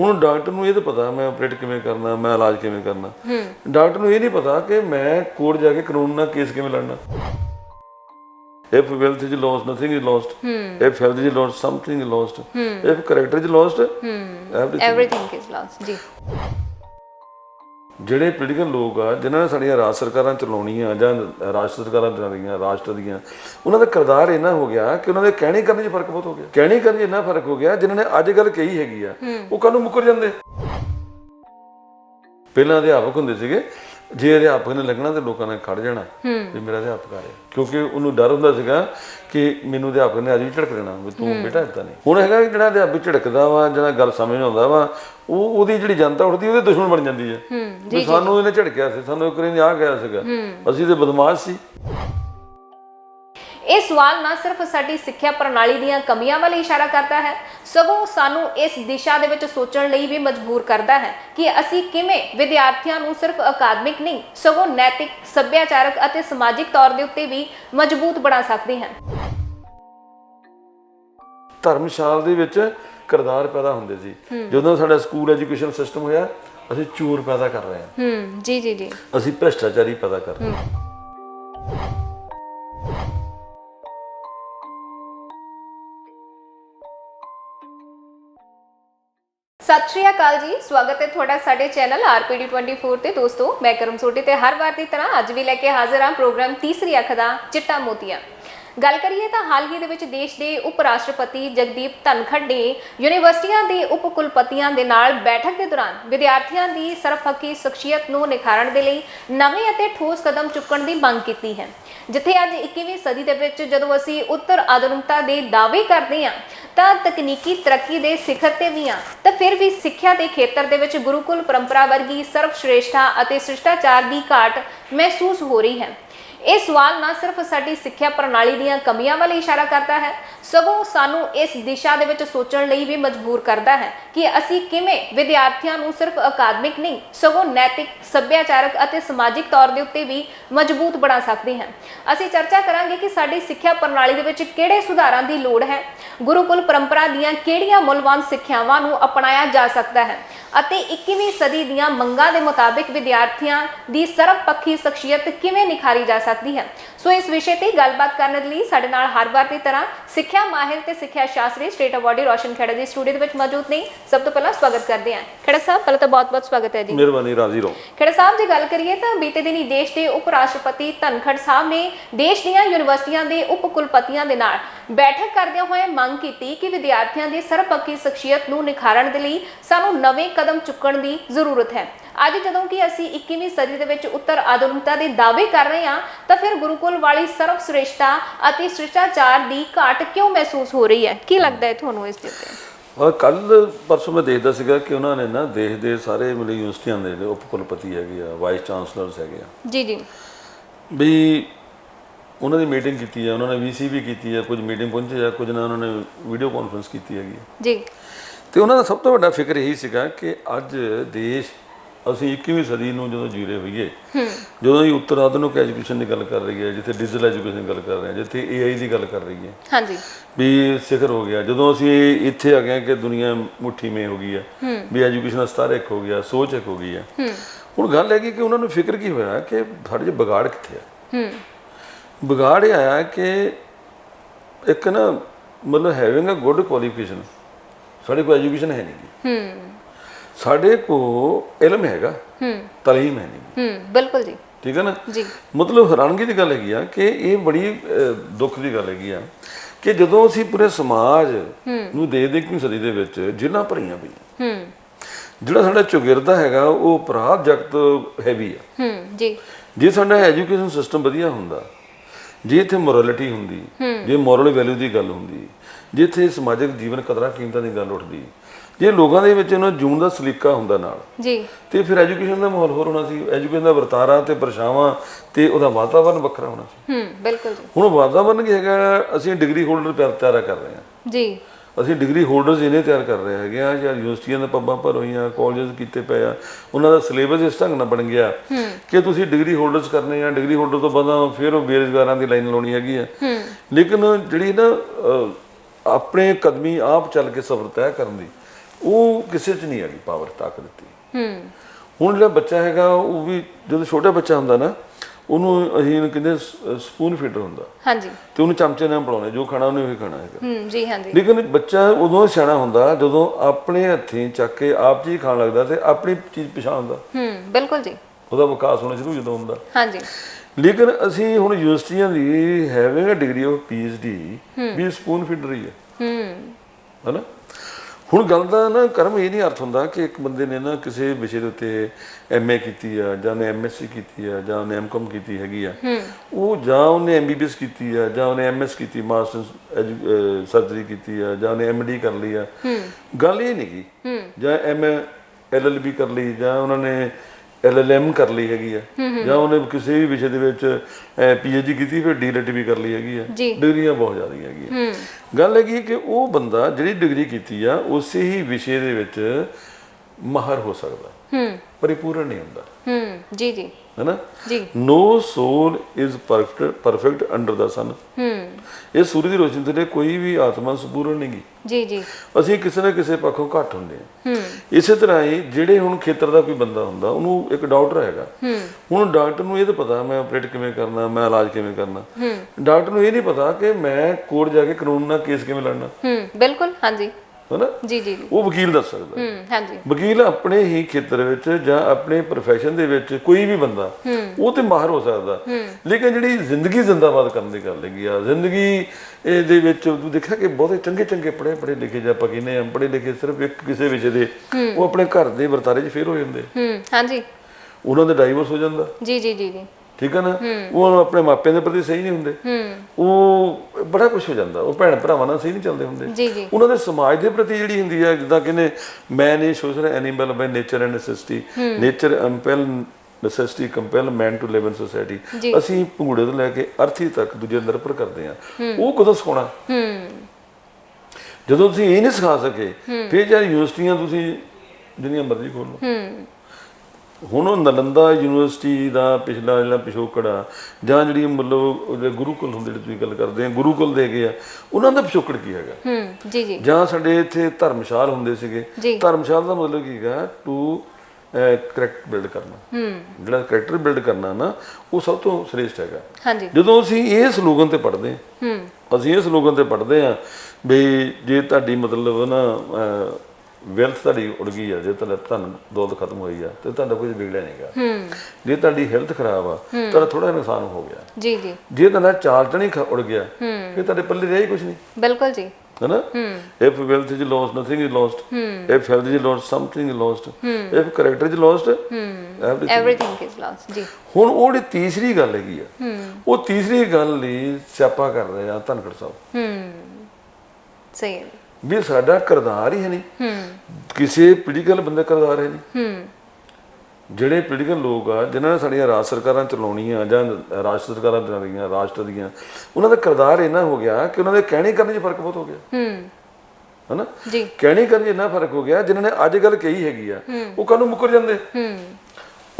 ਹੁਣ ਡਾਕਟਰ ਨੂੰ ਇਹ ਤਾਂ ਪਤਾ ਮੈਂ ਆਪਰੇਟ ਕਿਵੇਂ ਕਰਨਾ ਮੈਂ ਇਲਾਜ ਕਿਵੇਂ ਕਰਨਾ ਡਾਕਟਰ ਨੂੰ ਇਹ ਨਹੀਂ ਪਤਾ ਕਿ ਮੈਂ ਕੋਰਟ ਜਾ ਕੇ ਕਾਨੂੰਨ ਨਾਲ ਕੇਸ ਕਿਵੇਂ ਲੜਨਾ if wealth is lost nothing is lost if health is lost something is lost if character is lost everything everything is lost ਜੀ ਜਿਹੜੇ ਪੋਲੀਟੀਕਲ ਲੋਕ ਆ ਜਿਨ੍ਹਾਂ ਨੇ ਸਾਡੀਆਂ ਰਾਜ ਸਰਕਾਰਾਂ ਚਲਾਉਣੀਆਂ ਜਾਂ ਰਾਸ਼ਟਰ ਸਰਕਾਰਾਂ ਚਲਾਉਣੀਆਂ ਰਾਸ਼ਟਰ ਦੀਆਂ ਉਹਨਾਂ ਦਾ ਕਿਰਦਾਰ ਇੰਨਾ ਹੋ ਗਿਆ ਕਿ ਉਹਨਾਂ ਦੇ ਕਹਿਣੇ ਕਰਨ 'ਚ ਫ਼ਰਕ ਬਹੁਤ ਹੋ ਗਿਆ। ਕਹਿਣੇ ਕਰਨ 'ਚ ਇੰਨਾ ਫ਼ਰਕ ਹੋ ਗਿਆ ਜਿਨ੍ਹਾਂ ਨੇ ਅੱਜ ਗੱਲ ਕਹੀ ਹੈਗੀ ਆ ਉਹ ਕੱਲ ਨੂੰ ਮੁੱਕਰ ਜਾਂਦੇ। ਪਹਿਲਾਂ ਅਧਿਆਪਕ ਹੁੰਦੇ ਸੀਗੇ ਜੇ ਅਧਿਆਪਕ ਨੇ ਲੱਗਣਾ ਤੇ ਲੋਕਾਂ ਨੇ ਖੜ ਜਾਣਾ ਵੀ ਮੇਰਾ ਅਧਿਆਪਕ ਆ ਰਿਹਾ ਕਿਉਂਕਿ ਉਹਨੂੰ ਡਰ ਹੁੰਦਾ ਸੀਗਾ ਕਿ ਮੈਨੂੰ ਅਧਿਆਪਕ ਨੇ ਅੱਜ ਵੀ ਝੜਕ ਦੇਣਾ ਵੀ ਤੂੰ ਬੇਟਾ ਇਦਾਂ ਨਹੀਂ। ਹੁਣ ਹੈਗਾ ਕਿ ਜਿਹੜਾ ਅਧਿਆਪਕ ਝੜਕਦਾ ਵਾ ਜਿਹੜਾ ਗੱਲ ਸਮਝ ਆਉਂਦਾ ਵਾ ਉਹ ਉਹਦੀ ਜਿਹੜੀ ਜਨਤਾ ਉੱਠਦੀ ਉਹਦੇ ਦੁਸ਼ਮਣ ਬਣ ਜਾਂਦੀ ਹੈ। ਵੀ ਸਾਨੂੰ ਇਹਨੇ ਝੜਕਿਆ ਸੀ ਸਾਨੂੰ ਇੱਕ ਵਾਰੀ ਆ ਗਿਆ ਸੀਗਾ। ਅਸੀਂ ਤੇ ਬਦਮਾਸ਼ ਸੀ। ਇਹ ਸਵਾਲ ਨਾ ਸਿਰਫ ਸਾਡੀ ਸਿੱਖਿਆ ਪ੍ਰਣਾਲੀ ਦੀਆਂ ਕਮੀਆਂ ਵੱਲ ਇਸ਼ਾਰਾ ਕਰਦਾ ਹੈ ਸਗੋਂ ਸਾਨੂੰ ਇਸ ਦਿਸ਼ਾ ਦੇ ਵਿੱਚ ਸੋਚਣ ਲਈ ਵੀ ਮਜਬੂਰ ਕਰਦਾ ਹੈ ਕਿ ਅਸੀਂ ਕਿਵੇਂ ਵਿਦਿਆਰਥੀਆਂ ਨੂੰ ਸਿਰਫ ਅਕਾਦਮਿਕ ਨਹੀਂ ਸਗੋਂ ਨੈਤਿਕ ਸੱਭਿਆਚਾਰਕ ਅਤੇ ਸਮਾਜਿਕ ਤੌਰ ਦੇ ਉੱਤੇ ਵੀ ਮਜ਼ਬੂਤ ਬਣਾ ਸਕਦੇ ਹਾਂ। ਧਰਮਸ਼ਾਲ ਦੇ ਵਿੱਚ ਕਿਰਦਾਰ ਪੈਦਾ ਹੁੰਦੇ ਸੀ। ਜਦੋਂ ਸਾਡਾ ਸਕੂਲ ਐਜੂਕੇਸ਼ਨ ਸਿਸਟਮ ਹੋਇਆ ਅਸੀਂ ਚੋਰ ਪੈਦਾ ਕਰ ਰਹੇ ਹਾਂ। ਹੂੰ ਜੀ ਜੀ ਜੀ। ਅਸੀਂ ਭ੍ਰਿਸ਼ਟਾਚਾਰੀ ਪੈਦਾ ਕਰ ਰਹੇ ਹਾਂ। ਸਤਿ ਸ਼੍ਰੀ ਅਕਾਲ ਜੀ, ਸਵਾਗਤ ਹੈ ਤੁਹਾਡਾ ਸਾਡੇ ਚੈਨਲ RPD24 ਤੇ। ਦੋਸਤੋ, ਮੈਂ ਕਰਮ ਸੋਢੀ ਤੇ ਹਰ ਵਾਰ ਦੀ ਤਰ੍ਹਾਂ ਅੱਜ ਵੀ ਲੈ ਕੇ ਹਾਜ਼ਰ ਹਾਂ ਪ੍ਰੋਗਰਾਮ ਤੀਸਰੀ ਅੱਖ ਦਾ ਚਿੱਟਾ ਮੋਤੀਆ। ਗੱਲ ਕਰੀਏ ਤਾਂ ਹਾਲ ਹੀ ਦੇ ਵਿੱਚ ਦੇਸ਼ ਦੇ ਉਪ ਰਾਸ਼ਟਰਪਤੀ ਜਗਦੀਪ ਧਨਖੜ ਨੇ ਯੂਨੀਵਰਸਿਟੀਆਂ ਦੇ ਉਪ ਕੁਲਪਤੀਆਂ ਦੇ ਨਾਲ ਬੈਠਕ ਦੇ ਦੌਰਾਨ ਵਿਦਿਆਰਥੀਆਂ ਦੀ ਸਰਬਪੱਖੀ ਸ਼ਖਸੀਅਤ ਨੂੰ ਨਿਖਾਰਨ ਦੇ ਲਈ ਨਵੇਂ ਅਤੇ ਠੋਸ ਕਦਮ ਚੁੱਕਣ ਦੀ ਮੰਗ ਕੀਤੀ ਹੈ। ਜਿੱਥੇ ਅੱਜ 21ਵੀਂ ਸਦੀ ਦੇ ਵਿੱਚ ਜਦੋਂ ਅਸੀਂ ਉੱਤਰ ਆਧੁਨਿਕਤਾ ਦੇ ਦਾਅਵੇ ਕਰਦੇ ਹਾਂ, ਤਾਂ ਤਕਨੀਕੀ ਤਰੱਕੀ ਦੇ ਸਿਖਰ ਤੇ ਵੀ ਹਾਂ, ਤਾਂ ਫਿਰ ਵੀ ਸਿੱਖਿਆ ਦੇ ਖੇਤਰ ਦੇ ਵਿੱਚ ਗੁਰੂਕੁਲ ਪਰੰਪਰਾ ਵਰਗੀ ਸਰਵਸ਼੍ਰੇਸ਼ਠਤਾ ਅਤੇ ਸ਼ਿਸ਼ਟਾਚਾਰ ਦੀ ਘਾਟ ਮਹਿਸੂਸ ਹੋ ਰਹੀ ਹੈ। ਇਹ ਸਵਾਲ ਨਾ ਸਿਰਫ ਸਾਡੀ ਸਿੱਖਿਆ ਪ੍ਰਣਾਲੀ ਦੀਆਂ ਕਮੀਆਂ ਵੱਲ ਇਸ਼ਾਰਾ ਕਰਦਾ ਹੈ, ਸਗੋਂ ਸਾਨੂੰ ਇਸ ਦਿਸ਼ਾ ਦੇ ਵਿੱਚ ਸੋਚਣ ਲਈ ਵੀ ਮਜਬੂਰ ਕਰਦਾ ਹੈ ਕਿ ਅਸੀਂ ਕਿਵੇਂ ਵਿਦਿਆਰਥੀਆਂ ਨੂੰ ਸਿਰਫ ਅਕਾਦਮਿਕ ਨਹੀਂ, ਸਗੋਂ ਨੈਤਿਕ, ਸੱਭਿਆਚਾਰਕ ਅਤੇ ਸਮਾਜਿਕ ਤੌਰ ਦੇ ਉੱਤੇ ਵੀ ਮਜ਼ਬੂਤ ਬਣਾ ਸਕਦੇ ਹਾਂ। ਅਸੀਂ ਚਰਚਾ ਕਰਾਂਗੇ ਕਿ ਸਾਡੀ ਸਿੱਖਿਆ ਪ੍ਰਣਾਲੀ ਦੇ ਵਿੱਚ ਕਿਹੜੇ ਸੁਧਾਰਾਂ ਦੀ ਲੋੜ ਹੈ, ਗੁਰੂਕੁਲ ਪਰੰਪਰਾ ਦੀਆਂ ਕਿਹੜੀਆਂ ਮੁੱਲਵਾਨ ਸਿੱਖਿਆਵਾਂ ਨੂੰ ਅਪਣਾਇਆ ਜਾ ਸਕਦਾ ਹੈ ਅਤੇ 21ਵੀਂ ਸਦੀ ਦੀਆਂ ਮੰਗਾਂ ਦੇ ਮੁਤਾਬਿਕ ਵਿਦਿਆਰਥੀਆਂ ਦੀ ਸਰਬਪੱਖੀ ਸ਼ਖਸੀਅਤ ਕਿਵੇਂ ਨਿਖਾਰੀ ਜਾ ਸਕਦੀ ਹੈ? ਸੋ ਇਸ ਵਿਸ਼ੇ ਤੇ ਗੱਲਬਾਤ ਕਰਨ ਲਈ ਸਾਡੇ ਨਾਲ ਹਰ ਵਾਰ ਦੀ ਤਰ੍ਹਾਂ ਸਿੱਖਿਆ ਮਾਹਿਰ ਤੇ ਸਿੱਖਿਆ ਸ਼ਾਸਤਰੀ ਸਟੇਟ ਅਵਾਰਡੀ ਰੋਸ਼ਨ ਖੇੜਾ ਜੀ ਸਟੂਡੀਓ ਦੇ ਵਿੱਚ ਮੌਜੂਦ ਨੇ। ਸਭ ਤੋਂ ਪਹਿਲਾਂ ਸਵਾਗਤ ਕਰਦੇ ਹਾਂ। ਖੇੜਾ ਸਾਹਿਬ ਪਹਿਲਾਂ ਤਾਂ ਬਹੁਤ-ਬਹੁਤ ਸਵਾਗਤ ਹੈ ਜੀ। ਮਿਹਰਬਾਨੀ ਰਾਜ਼ੀ ਰਹੋ। ਖੇੜਾ ਸਾਹਿਬ ਜੇ ਗੱਲ ਕਰੀਏ ਤਾਂ ਬੀਤੇ ਦਿਨੀ ਦੇਸ਼ ਦੇ ਉਪ ਰਾਸ਼ਟਰਪਤੀ ਧਨਖੜ ਸਾਹਿਬ ਨੇ ਦੇਸ਼ ਦੀਆਂ ਯੂਨੀਵਰਸਿਟੀਆਂ ਦੇ ਉਪ ਕੁਲਪਤੀਆਂ ਦੇ ਨਾਲ ਬੈਠਕ ਕਰਦਿਆਂ ਹੋਏ ਮੰਗ ਕੀਤੀ ਕਿ ਵਿਦਿਆਰਥੀਆਂ ਦੀ ਸਰਬਪੱਖੀ ਸ਼ਖਸੀਅਤ ਨੂੰ ਨਿਖਾਰਨ ਦੇ ਲਈ ਸਾਨੂੰ ਨਵੇਂ ਕਦਮ ਚੁੱਕਣ ਦੀ ਜ਼ਰੂਰਤ ਹੈ। ਅੱਜ ਜਦੋਂ ਕਿ ਅਸੀਂ 21ਵੀਂ ਸਦੀ ਦੇ ਵਿੱਚ ਉੱਤਰ ਆਧੁਨਿਕਤਾ ਦੇ ਦਾਅਵੇ ਕਰ ਰਹੇ ਹਾਂ ਤਾਂ ਫਿਰ ਗੁਰੂਕੁਲ ਵਾਲੀ ਸਰਵਸ਼੍ਰੇਸ਼ਠਤਾ ਅਤੇ ਸ਼ਿਸ਼ਟਾਚਾਰ ਦੀ ਘਾਟ ਕਿਉਂ ਮਹਿਸੂਸ ਹੋ ਰਹੀ ਹੈ? ਕੀ ਲੱਗਦਾ ਹੈ ਤੁਹਾਨੂੰ ਇਸ ਦੇ ਉੱਤੇ? ਕੱਲ ਪਰਸੋਂ ਮੈਂ ਦੇਖਦਾ ਸੀਗਾ ਕਿ ਉਹਨਾਂ ਨੇ ਨਾ ਦੇਸ਼ ਦੇ ਸਾਰੇ ਮਤਲਬ ਯੂਨੀਵਰਸਿਟੀਆਂ ਦੇ ਉਪ ਕੁਲਪਤੀ ਹੈਗੇ ਆ ਵਾਈਸ ਚਾਂਸਲਰਸ ਹੈਗੇ ਆ। ਜੀ ਜੀ। ਵੀ ਉਹਨਾਂ ਦੀ ਮੀਟਿੰਗ ਕੀਤੀ ਆ ਉਹਨਾਂ ਨੇ ਵੀਸੀ ਵੀ ਕੀਤੀ ਆ ਕੁਝ ਮੀਟਿੰਗ ਪਹੁੰਚੇ ਆ ਕੁਝ ਨਾ ਉਹਨਾਂ ਨੇ ਵੀਡੀਓ ਕਾਨਫਰੰਸ ਕੀਤੀ ਹੈਗੀ। ਜੀ। ਤੇ ਉਹਨਾਂ ਦਾ ਸਭ ਤੋਂ ਵੱਡਾ ਫਿਕਰ ਇਹੀ ਸੀਗਾ ਕਿ ਅੱਜ ਦੇਸ਼ ਅਸੀਂ 21ਵੀਂ ਸਦੀ ਨੂੰ ਜਦੋਂ ਜੀ ਰਹੇ ਹੋਈਏ ਜਦੋਂ ਇਹ ਉੱਤਰ ਆਧੁਨਿਕ ਐਜੂਕੇਸ਼ਨ ਦੀ ਗੱਲ ਕਰ ਰਹੀ ਹੈ ਜਿੱਥੇ ਡਿਜੀਟਲ ਐਜੂਕੇਸ਼ਨ ਦੀ ਗੱਲ ਕਰ ਰਹੇ ਹਾਂ ਜਿੱਥੇ ਏਆਈ ਦੀ ਗੱਲ ਕਰ ਰਹੀ ਹੈ। ਹਾਂਜੀ। ਵੀ ਸਿਖਰ ਹੋ ਗਿਆ ਜਦੋਂ ਅਸੀਂ ਇੱਥੇ ਆ ਗਏ ਕਿ ਦੁਨੀਆ ਮੁੱਠੀ ਮੇ ਹੋ ਗਈ ਆ ਵੀ ਐਜੂਕੇਸ਼ਨ ਦਾ ਸਤਰ ਇੱਕ ਹੋ ਗਿਆ ਸੋਚ ਇੱਕ ਹੋ ਗਈ ਆ ਹੁਣ ਗੱਲ ਹੈਗੀ ਕਿ ਉਹਨਾਂ ਨੂੰ ਫਿਕਰ ਕੀ ਹੋਇਆ ਕਿ ਸਾਡੇ ਜੇ ਵਿਗਾੜ ਕਿੱਥੇ ਹੂੰ। ਵਿਗਾੜ ਇਹ ਆਇਆ ਕਿ ਇੱਕ ਨਾ ਮਤਲਬ ਹੈਵਿੰਗ ਅ ਗੁੱਡ ਕੁਆਲੀਫਿਕੇਸ਼ਨ ਸਾਡੇ ਕੋਲ ਐਜੂਕੇਸ਼ਨ ਹੈ ਨਹੀਂ ਹੂੰ। ਸਾਡੇ ਕੋ ਇਲਮ ਹੈਗਾ ਹੂੰ। ਤਾਲੀਮ ਹੈ ਨਹੀਂ ਹੂੰ ਬਿਲਕੁਲ ਜੀ। ਠੀਕ ਹੈ ਨਾ? ਜੀ। ਮਤਲਬ ਹੈਰਾਨਗੀ ਦੀ ਗੱਲ ਹੈਗੀ ਆ ਕਿ ਇਹ ਬੜੀ ਦੁੱਖ ਦੀ ਗੱਲ ਹੈਗੀ ਆ ਕਿ ਜਦੋਂ ਅਸੀਂ ਪੂਰੇ ਸਮਾਜ ਨੂੰ ਦੇ ਦੇ ਕਿ ਸਦੀ ਦੇ ਵਿੱਚ ਜਿਲ੍ਹਾਂ ਭਰੀਆਂ ਪਈਆਂ। ਹੂੰ। ਜਿਹੜਾ ਸਾਡਾ ਚੁਗਿਰਦਾ ਹੈਗਾ ਉਹ ਅਪਰਾਧ ਜਗਤ ਹੈਵੀ ਆ। ਹੂੰ ਜੀ। ਜੇ ਸਾਡਾ ਐਜੂਕੇਸ਼ਨ ਸਿਸਟਮ ਵਧੀਆ ਹੁੰਦਾ ਜੇ ਇੱਥੇ ਮੋਰਲਿਟੀ ਹੁੰਦੀ ਜੇ ਮੋਰਲ ਵੈਲਿਊ ਦੀ ਗੱਲ ਹੁੰਦੀ ਜੇ ਇੱਥੇ ਸਮਾਜਿਕ ਜੀਵਨ ਕਦਰਾਂ ਕੀਮਤਾਂ ਦੀ ਗੱਲ ਉੱਠਦੀ ਜੇ ਲੋਕਾਂ ਦੇ ਵਿੱਚ ਉਹਨਾਂ ਜੂਨ ਦਾ ਸਲੀਕਾ ਹੁੰਦਾ ਨਾਲ ਜੀ। ਤੇ ਫਿਰ ਐਜੂਕੇਸ਼ਨ ਦਾ ਮਾਹੌਲ ਹੋਰ ਹੋਣਾ ਸੀ ਐਜੂਕੇਸ਼ਨ ਦਾ ਵਰਤਾਰਾ ਤੇ ਪਰਛਾਵਾਂ ਤੇ ਉਹਦਾ ਵਾਤਾਵਰਨ ਵੱਖਰਾ ਹੋਣਾ ਸੀ। ਹੂੰ ਬਿਲਕੁਲ ਜੀ। ਹੁਣ ਵਾਤਾਵਰਨ ਕੀ ਹੈਗਾ ਅਸੀਂ ਡਿਗਰੀ ਹੋਲਡਰ ਪਿਆਰ ਤਿਆਰ ਕਰ ਰਹੇ ਹਾਂ। ਜੀ। ਅਸੀਂ ਡਿਗਰੀ ਹੋਲਡਰਸ ਇਹਨੇ ਤਿਆਰ ਕਰ ਰਹੇ ਹੈਗੇ ਆ ਜਾਂ ਯੂਨੀਵਰਸਿਟੀਆਂ ਦੇ ਪੱਬਾਂ ਭਰ ਹੋਈਆਂ ਕਾਲਜਸ ਕੀਤੇ ਪਏ ਆ ਉਹਨਾਂ ਦਾ ਸਿਲੇਬਸ ਇਸ ਢੰਗ ਨਾਲ ਬਣ ਗਿਆ ਕਿ ਤੁਸੀਂ ਡਿਗਰੀ ਹੋਲਡਰਸ ਕਰਨੇ ਆ ਡਿਗਰੀ ਹੋਲਡਰ ਤੋਂ ਬਾਅਦ ਫਿਰ ਉਹ ਬੇਰੁਜ਼ਗਾਰਾਂ ਦੀ ਲਾਈਨ ਲਾਉਣੀ ਹੈਗੀ ਆ। ਲੇਕਿਨ ਜਿਹੜੀ ਨਾ ਆਪਣੇ ਕਦਮੀ ਆਪ ਚੱਲ ਕੇ ਸਫ਼ਰ ਤੈਅ ਕਰਨ ਦੀ ਉਹ ਕਿਸੇ 'ਚ ਨਹੀਂ ਹੈਗੀ ਪਾਵਰ ਤਾਕਤ ਦਿੱਤੀ ਹੁਣ ਜਿਹੜਾ ਬੱਚਾ ਹੈਗਾ ਉਹ ਵੀ ਜਦੋਂ ਛੋਟਾ ਬੱਚਾ ਹੁੰਦਾ ਨਾ ਉਹਨੂੰ ਅਸੀਂ ਕਹਿੰਦੇ ਸਪੂਨ ਫੀਡਰ ਹੁੰਦਾ। ਹਾਂਜੀ। ਤੇ ਉਹਨੂੰ ਚਮਚੇ ਨਾਲ ਪੜਾਉਣੇ ਜੋ ਖਾਣਾ ਉਹਨੇ ਉਹੀ ਖਾਣਾ ਹੈਗਾ। ਹੂੰ ਜੀ ਹਾਂਜੀ। ਲੇਕਿਨ ਬੱਚਾ ਉਦੋਂ ਸਿਆਣਾ ਹੁੰਦਾ ਜਦੋਂ ਆਪਣੇ ਹੱਥੀਂ ਚੱਕ ਕੇ ਆਪ ਚੀਜ਼ ਖਾਣ ਲੱਗਦਾ ਤੇ ਆਪਣੀ ਚੀਜ਼ ਪਛਾਣਦਾ ਹੂੰ ਬਿਲਕੁਲ ਜੀ। ਉਹਦਾ ਵਿਕਾਸ ਹੋਣਾ ਸ਼ੁਰੂ ਜਦੋਂ ਹੁੰਦਾ। ਹਾਂਜੀ। ਲੇਕਿਨ ਅਸੀਂ ਹੁਣ ਯੂਨੀਵਰਸਿਟੀਆਂ ਦੀ having a degree of PhD ਵੀ ਸਪੂਨ ਫੀਡਰ ਹੀ ਹੈ। ਹੂੰ। ਹਨਾ? ਹੁਣ ਗੱਲ ਦਾ ਨਾ ਕਰਮ ਇਹ ਨਹੀਂ ਅਰਥ ਹੁੰਦਾ ਕਿ ਇੱਕ ਬੰਦੇ ਨੇ ਨਾ ਕਿਸੇ ਵਿਸ਼ੇ ਦੇ ਉੱਤੇ ਐਮਏ ਕੀਤੀ ਆ ਜਾਂ ਉਹਨੇ ਐਮਐਸਸੀ ਕੀਤੀ ਆ ਜਾਂ ਉਹਨੇ ਐਮਕਾਮ ਕੀਤੀ ਹੈਗੀ ਆ। ਉਹ ਜਾਂ ਉਹਨੇ ਐਮਬੀਬੀਐਸ ਕੀਤੀ ਆ ਜਾਂ ਉਹਨੇ ਐਮਐਸ ਕੀਤੀ ਮਾਸਟਰਸ ਸਰਜਰੀ ਕੀਤੀ ਆ ਜਾਂ ਉਹਨੇ ਐਮਡੀ ਕਰ ਲਈ ਆ। ਗੱਲ ਇਹ ਨਹੀਂ ਗੀ ਜਾਂ ਐਮ ਐਲਐਲਬੀ ਕਰ ਲਈ ਜਾਂ ਉਹਨਾਂ ਨੇ ਐਲਐਲਐਮ ਕਰ ਲਈ ਹੈਗੀ ਆ। ਜਾਂ ਉਹਨੇ ਕਿਸੇ ਵੀ ਵਿਸ਼ੇ ਦੇ ਵਿੱਚ ਪੀਐਚਡੀ ਕੀਤੀ ਫਿਰ ਡੀਐਲਟੀ ਵੀ ਕਰ ਲਈ ਹੈਗੀ ਆ। ਡਿਗਰੀਆਂ ਬਹੁਤ ਜ਼ਿਆਦਾ ਹੈਗੀਆਂ। ਗੱਲ ਹੈਗੀ ਕਿ ਉਹ ਬੰਦਾ ਜਿਹੜੀ ਡਿਗਰੀ ਕੀਤੀ ਆ ਉਸੇ ਹੀ ਵਿਸ਼ੇ ਦੇ ਵਿੱਚ ਮਾਹਰ ਹੋ ਸਕਦਾ। ਹੂੰ ਪਰਿਪੂਰਨ ਨਹੀਂ ਹੁੰਦਾ ਹੂੰ ਜੀ ਜੀ ਹੈਨਾ ਜੀ no soul is perfect perfect under the sun ਹੂੰ ਇਹ ਸੂਰਜ ਦੀ ਰੋਸ਼ਨੀ ਥੱਲੇ ਕੋਈ ਵੀ ਆਤਮਾ ਸੰਪੂਰਨ ਨਹੀਂ ਜੀ ਜੀ ਅਸੀਂ ਕਿਸੇ ਨਾ ਕਿਸੇ ਪੱਖੋਂ ਘੱਟ ਹੁੰਦੇ ਹਾਂ ਹੂੰ ਇਸੇ ਤਰ੍ਹਾਂ ਹੀ ਜਿਹੜੇ ਹੁਣ ਖੇਤਰ ਦਾ ਕੋਈ ਬੰਦਾ ਹੁੰਦਾ ਉਹਨੂੰ ਇੱਕ ਡਾਕਟਰ ਹੈਗਾ ਹੁਣ ਡਾਕਟਰ ਨੂੰ ਇਹ ਤਾਂ ਪਤਾ ਮੈਂ ਆਪਰੇਟ ਕਿਵੇਂ ਕਰਨਾ ਮੈਂ ਇਲਾਜ ਕਿਵੇਂ ਕਰਨਾ ਡਾਕਟਰ ਨੂੰ ਇਹ ਨਹੀਂ ਪਤਾ ਕਿ ਮੈਂ ਕੋਰਟ ਜਾ ਕੇ ਕਾਨੂੰਨ ਨਾਲ ਕੇਸ ਕਿਵੇਂ ਲੜਨਾ ਹੂੰ ਬਿਲਕੁਲ ਹਾਂਜੀ ਹੈਨਾ? ਜੀ ਜੀ ਉਹ ਵਕੀਲ ਦੱਸ ਸਕਦਾ। ਹੂੰ ਹਾਂਜੀ। ਵਕੀਲ ਆਪਣੇ ਹੀ ਖੇਤਰ ਵਿੱਚ ਜਾਂ ਆਪਣੇ profession ਦੇ ਵਿੱਚ ਕੋਈ ਵੀ ਬੰਦਾ ਉਹ ਤੇ ਮਾਹਰ ਹੋ ਸਕਦਾ। ਲੇਕਿਨ ਜਿਹੜੀ ਜ਼ਿੰਦਗੀ ਜ਼ਿੰਦਾਬਾਦ ਕਰਨ ਦੀ ਗੱਲ ਹੈਗੀ ਆ ਜ਼ਿੰਦਗੀ ਦੇ ਵਿੱਚ ਤੂੰ ਦੇਖਿਆ ਕਿ ਬਹੁਤੇ ਚੰਗੇ ਚੰਗੇ ਪੜ੍ਹੇ ਪੜ੍ਹੇ ਲਿਖੇ ਜਾਂ ਆਪਾਂ ਕਹਿੰਦੇ ਆ ਪੜ੍ਹੇ ਲਿਖੇ ਸਿਰਫ ਇੱਕ ਕਿਸੇ ਵਿਸ਼ੇ ਦੇ ਉਹ ਆਪਣੇ ਘਰ ਦੇ ਵਰਤਾਰੇ 'ਚ ਫੇਰ ਹੋ ਜਾਂਦੇ। ਹੂੰ ਹਾਂਜੀ। ਉਹਨਾਂ ਦਾ ਡਾਈਵੋਰਸ ਹੋ ਜਾਂਦਾ। ਜੀ ਜੀ ਜੀ ਜੀ। ਠੀਕ ਹੈ ਨਾ? ਉਹ ਆਪਣੇ ਮਾਪਿਆਂ ਦੇ ਪ੍ਰਤੀ ਸਹੀ ਨਹੀਂ ਹੁੰਦੇ। ਉਹ ਬੜਾ ਕੁਝ ਹੋ ਜਾਂਦਾ। ਉਹ ਭੈਣ ਭਰਾਵਾਂ ਨਾਲ ਸਹੀ ਨਹੀਂ ਚੱਲਦੇ ਹੁੰਦੇ। ਉਹਨਾਂ ਦੇ ਸਮਾਜ ਦੇ ਪ੍ਰਤੀ ਜਿਹੜੀ ਹੁੰਦੀ ਹੈ ਜਿੱਦਾਂ ਕਹਿੰਦੇ man is social animal by nature and necessity nature compel necessity compel man to live in society ਅਸੀਂ ਭੂੜੇ ਤੋਂ ਲੈ ਕੇ ਅਰਥੀ ਤੱਕ ਦੂਜੇ ਨਿਰਭਰ ਕਰਦੇ ਆ। ਉਹ ਕਦੋਂ ਸਿਖਾਉਣਾ? ਜਦੋਂ ਤੁਸੀਂ ਇਹ ਨਹੀਂ ਸਿਖਾ ਸਕੇ ਫਿਰ ਜਾਂ ਯੂਨੀਵਰਸਿਟੀਆਂ ਤੁਸੀਂ ਜਿੰਨੀਆਂ ਮਰਜ਼ੀ ਖੋਲ ਹੁਣ ਉਹ ਨਲੰਦਾ ਯੂਨੀਵਰਸਿਟੀ ਦਾ ਪਿਛਲਾ ਜਿਹੜਾ ਪਿਛੋਕੜ ਆ ਜਾਂ ਜਿਹੜੀ ਮਤਲਬ ਉਹਦੇ ਗੁਰੂਕੁਲ ਹੁੰਦੇ ਜਿਹੜੇ ਤੁਸੀਂ ਗੱਲ ਕਰਦੇ ਆ ਗੁਰੂਕੁਲ ਦੇ ਗਏ ਆ ਉਹਨਾਂ ਦਾ ਪਿਛੋਕੜ ਕੀ ਹੈਗਾ? ਹੂੰ ਜੀ ਜੀ। ਜਾਂ ਸਾਡੇ ਇੱਥੇ ਧਰਮਸ਼ਾਲ ਹੁੰਦੇ ਸੀਗੇ। ਧਰਮਸ਼ਾਲ ਦਾ ਮਤਲਬ ਕੀ ਹੈਗਾ? ਟੂ ਕਰੈਕਟ ਬਿਲਡ ਕਰਨਾ। ਹੂੰ। ਜਿਹੜਾ ਕਰੈਕਟਰ ਬਿਲਡ ਕਰਨਾ ਨਾ ਉਹ ਸਭ ਤੋਂ ਸ੍ਰੇਸ਼ਟ ਹੈਗਾ। ਹਾਂਜੀ। ਜਦੋਂ ਅਸੀਂ ਇਹ ਸਲੋਗਨ ਤੇ ਪੜ੍ਹਦੇ ਹਾਂ ਹੂੰ। ਅਸੀਂ ਇਹ ਸਲੋਗਨ ਤੇ ਪੜ੍ਹਦੇ ਆ ਵੀ ਜੇ ਤੁਹਾਡੀ ਮਤਲਬ ਨਾ ਵੈਲਥ ਤੁਹਾਡੀ ਉੜ ਗਈ ਆ ਜੇ ਤੁਹਾਡਾ ਧਨ ਦੌਲਤ ਖਤਮ ਹੋਈ ਆ ਤੇ ਤੁਹਾਡਾ ਕੁਝ ਵਿਗੜਿਆ ਨਹੀਂਗਾ ਹੂੰ ਜੇ ਤੁਹਾਡੀ ਹੈਲਥ ਖਰਾਬ ਆ ਤੁਹਾਡਾ ਥੋੜਾ ਨੁਕਸਾਨ ਹੋ ਗਿਆ। ਜੀ ਜੀ। ਜੇ ਤੁਹਾਡਾ ਚਾਲ ਚਣੀ ਉੜ ਗਿਆ ਫਿਰ ਤੁਹਾਡੇ ਪੱਲੇ ਰਿਹਾ ਹੀ ਕੁਝ ਨਹੀਂ। ਬਿਲਕੁਲ ਜੀ। ਹੈਨਾ wealth is lost nothing is lost. if health is lost something is lost. if character is lost everything everything is lost ਜੀ। ਹੁਣ ਉਹ ਜਿਹੜੀ ਤੀਸਰੀ ਗੱਲ ਹੈਗੀ ਆ ਉਹ ਤੀਸਰੀ ਗੱਲ ਲਈ ਸਿਆਪਾ ਕਰ ਰਹੇ ਆ ਧਨਖੜ ਸਾਹਿਬ ਹੂੰ। ਸਹੀ ਹੈ ਵੀ ਸਾਡਾ ਕਿਰਦਾਰ ਹੀ ਹੈ ਨਹੀਂ। ਹੂੰ। ਕਿਸੇ ਪੋਲੀਟੀਕਲ ਬੰਦੇ ਕਿਰਦਾਰ ਹੈ ਨਹੀਂ। ਹੂੰ। ਜਿਹੜੇ ਪੋਲੀਟੀਕਲ ਲੋਕ ਆ ਜਿਨ੍ਹਾਂ ਨੇ ਸਾਡੀਆਂ ਰਾਜ ਸਰਕਾਰਾਂ ਚਲਾਉਣੀਆਂ ਜਾਂ ਰਾਜ ਸਰਕਾਰਾਂ ਚਲਾਉਣੀਆਂ ਰਾਸ਼ਟਰ ਦੀਆਂ ਉਹਨਾਂ ਦਾ ਕਿਰਦਾਰ ਇੰਨਾ ਹੋ ਗਿਆ ਕਿ ਉਹਨਾਂ ਦੇ ਕਹਿਣੇ ਕਰਨ 'ਚ ਫ਼ਰਕ ਬਹੁਤ ਹੋ ਗਿਆ। ਹੂੰ। ਹਨਾ? ਜੀ। ਕਹਿਣੇ ਕਰਨ 'ਚ ਇੰਨਾ ਫ਼ਰਕ ਹੋ ਗਿਆ ਜਿਨ੍ਹਾਂ ਨੇ ਅੱਜ ਗੱਲ ਕਹੀ ਹੈਗੀ ਆ ਉਹ ਕੱਲ ਨੂੰ ਮੁੱਕਰ ਜਾਂਦੇ। ਹੂੰ।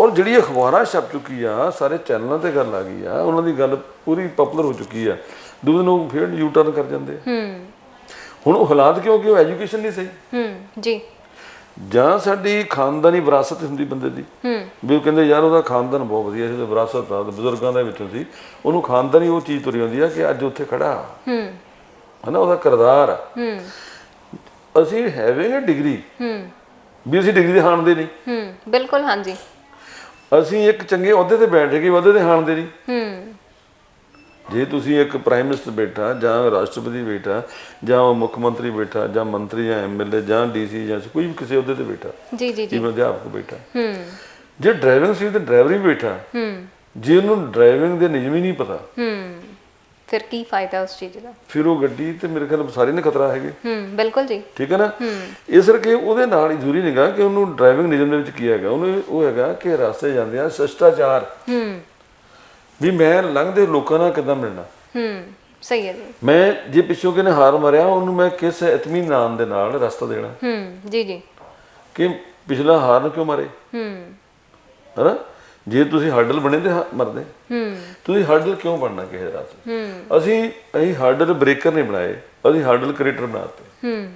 ਔਰ ਜਿਹੜੀ ਅਖਬਾਰਾਂ ਛਪ ਚੁੱਕੀ ਆ ਸਾਰੇ ਚੈਨਲਾਂ ਤੇ ਗੱਲ ਆ ਗਈ ਆ ਉਹਨਾਂ ਦੀ ਗੱਲ ਪੂਰੀ ਪਪੂਲਰ ਹੋ ਚੁੱਕੀ ਆ। ਦੂਜੇ ਨੂੰ ਫਿਰ ਯੂ ਟਰਨ ਕਰ ਜਾਂਦੇ। ਹੂੰ। ਹੁਣ ਉਹ ਹਾਲਾਤ ਕਿਉਂ ਕਿ ਉਹ ਐਜੂਕੇਸ਼ਨ ਨਹੀਂ ਸਹੀ। ਹੂੰ ਜੀ। ਜਾਂ ਸਾਡੀ ਖਾਨਦਾਨੀ ਵਿਰਾਸਤ ਹੁੰਦੀ ਬੰਦੇ ਦੀ। ਹੂੰ। ਵੀ ਉਹ ਕਹਿੰਦੇ ਯਾਰ ਉਹਦਾ ਖਾਨਦਾਨ ਬਹੁਤ ਵਧੀਆ ਸੀ ਉਹਦਾ ਵਿਰਾਸਤ ਆ ਬਜ਼ੁਰਗਾਂ ਦੇ ਵਿੱਚੋਂ ਸੀ। ਉਹਨੂੰ ਖਾਨਦਾਨੀ ਉਹ ਚੀਜ਼ ਤੁਰੀ ਹੁੰਦੀ ਆ ਕਿ ਅੱਜ ਉੱਥੇ ਖੜਾ। ਹੂੰ। ਹਨਾ ਉਹਦਾ ਕਿਰਦਾਰ ਹੂੰ। ਅਸੀਂ ਹੈਵਿੰਗ ਅ ਡਿਗਰੀ। ਹੂੰ। ਵੀ ਅਸੀਂ ਡਿਗਰੀ ਦੇ ਹਾਣਦੇ ਨਹੀਂ। ਹੂੰ ਬਿਲਕੁਲ ਹਾਂਜੀ। ਅਸੀਂ ਇੱਕ ਚੰਗੇ ਅਹੁਦੇ ਤੇ ਬੈਠ ਕੇ ਅਹੁਦੇ ਤੇ ਹਾਣਦੇ ਨਹੀਂ। ਹੂੰ। ਜੇ ਤੁਸੀਂ ਇੱਕ ਪ੍ਰਾਈਮ ਮਿਨਿਸਟਰ ਬੈਠਾ ਜਾਂ ਰਾਸ਼ਟਰਪਤੀ ਬੈਠਾ ਜਾਂ ਮੁੱਖ ਮੰਤਰੀ ਬੈਠਾ ਜਾਂ ਮੰਤਰੀ ਜਾਂ ਐਮਐਲਏ ਜਾਂ ਡੀਸੀ ਜਾਂ ਕੋਈ ਵੀ ਕਿਸੇ ਅਹੁਦੇ ਤੇ ਬੈਠਾ ਜੀ ਜੀ ਜੀ। ਜਿਵੇਂ ਅਧਿਆਪਕ ਬੈਠਾ। ਹੂੰ। ਜੇ ਡਰਾਈਵਿੰਗ ਸੀਟ ਤੇ ਡਰਾਈਵਰ ਹੀ ਬੈਠਾ ਹੂੰ। ਜੇ ਉਹਨੂੰ ਡਰਾਈਵਿੰਗ ਦੇ ਨਿਯਮ ਹੀ ਨਹੀਂ ਪਤਾ। ਹੂੰ। ਫਿਰ ਕੀ ਫਾਇਦਾ ਉਸ ਚੀਜ਼ ਦਾ? ਫਿਰ ਉਹ ਗੱਡੀ ਤੇ ਮੇਰੇ ਖਿਆਲ ਸਾਰੇ ਨੇ ਖਤਰਾ ਹੈਗੇ। ਹੂੰ ਬਿਲਕੁਲ ਜੀ। ਠੀਕ ਹੈ ਨਾ? ਇਸ ਕਰਕੇ ਉਹਦੇ ਨਾਲ ਹੀ ਜ਼ਰੂਰੀ ਨਹੀਂਗਾ ਕਿ ਉਹਨੂੰ ਡਰਾਈਵਿੰਗ ਨਿਯਮ ਦੇ ਵਿੱਚ ਕੀ ਹੈਗਾ। ਉਹਨੂੰ ਉਹ ਹੈਗਾ ਕਿ ਰਸਤੇ ਜਾਂਦੇ ਆ ਸ਼ਿਸ਼ਟਾਚਾਰ ਹੂੰ। ਵੀ ਮੈਂ ਲੰਘਦੇ ਲੋਕਾਂ ਨਾਲ ਕਿੱਦਾਂ ਮਿਲਣਾ? ਹੂੰ ਸਹੀ ਹੈ ਜੀ। ਮੈਂ ਜੇ ਪਿੱਛੋਂ ਕਿਨੇ ਹਾਰ ਮਾਰਿਆ ਉਹਨੂੰ ਮੈਂ ਕਿਸ ਇਤਮੀਨਾਨ ਦੇ ਨਾਲ ਰਸਤਾ ਦੇਣਾ? ਹੂੰ ਜੀ ਜੀ। ਕਿ ਪਿਛਲਾ ਹਾਰ ਨੂੰ ਕਿਉਂ ਮਾਰੇ? ਹੂੰ। ਹੈਨਾ? ਜੇ ਤੁਸੀਂ ਹਰਡਲ ਬਣੇ ਤੇ ਮਰਦੇ। ਹੂੰ। ਤੁਸੀਂ ਹਰਡਲ ਕਿਉਂ ਬਣਨਾ ਕਿਸੇ ਰਾਸਤੇ ਹੂੰ। ਅਸੀਂ ਅਸੀਂ ਹਰਡਲ ਬ੍ਰੇਕਰ ਨਹੀਂ ਬਣਾਏ ਅਸੀਂ ਹਰਡਲ ਕ੍ਰੀਏਟਰ ਬਣਾਤੇ ਹੂੰ।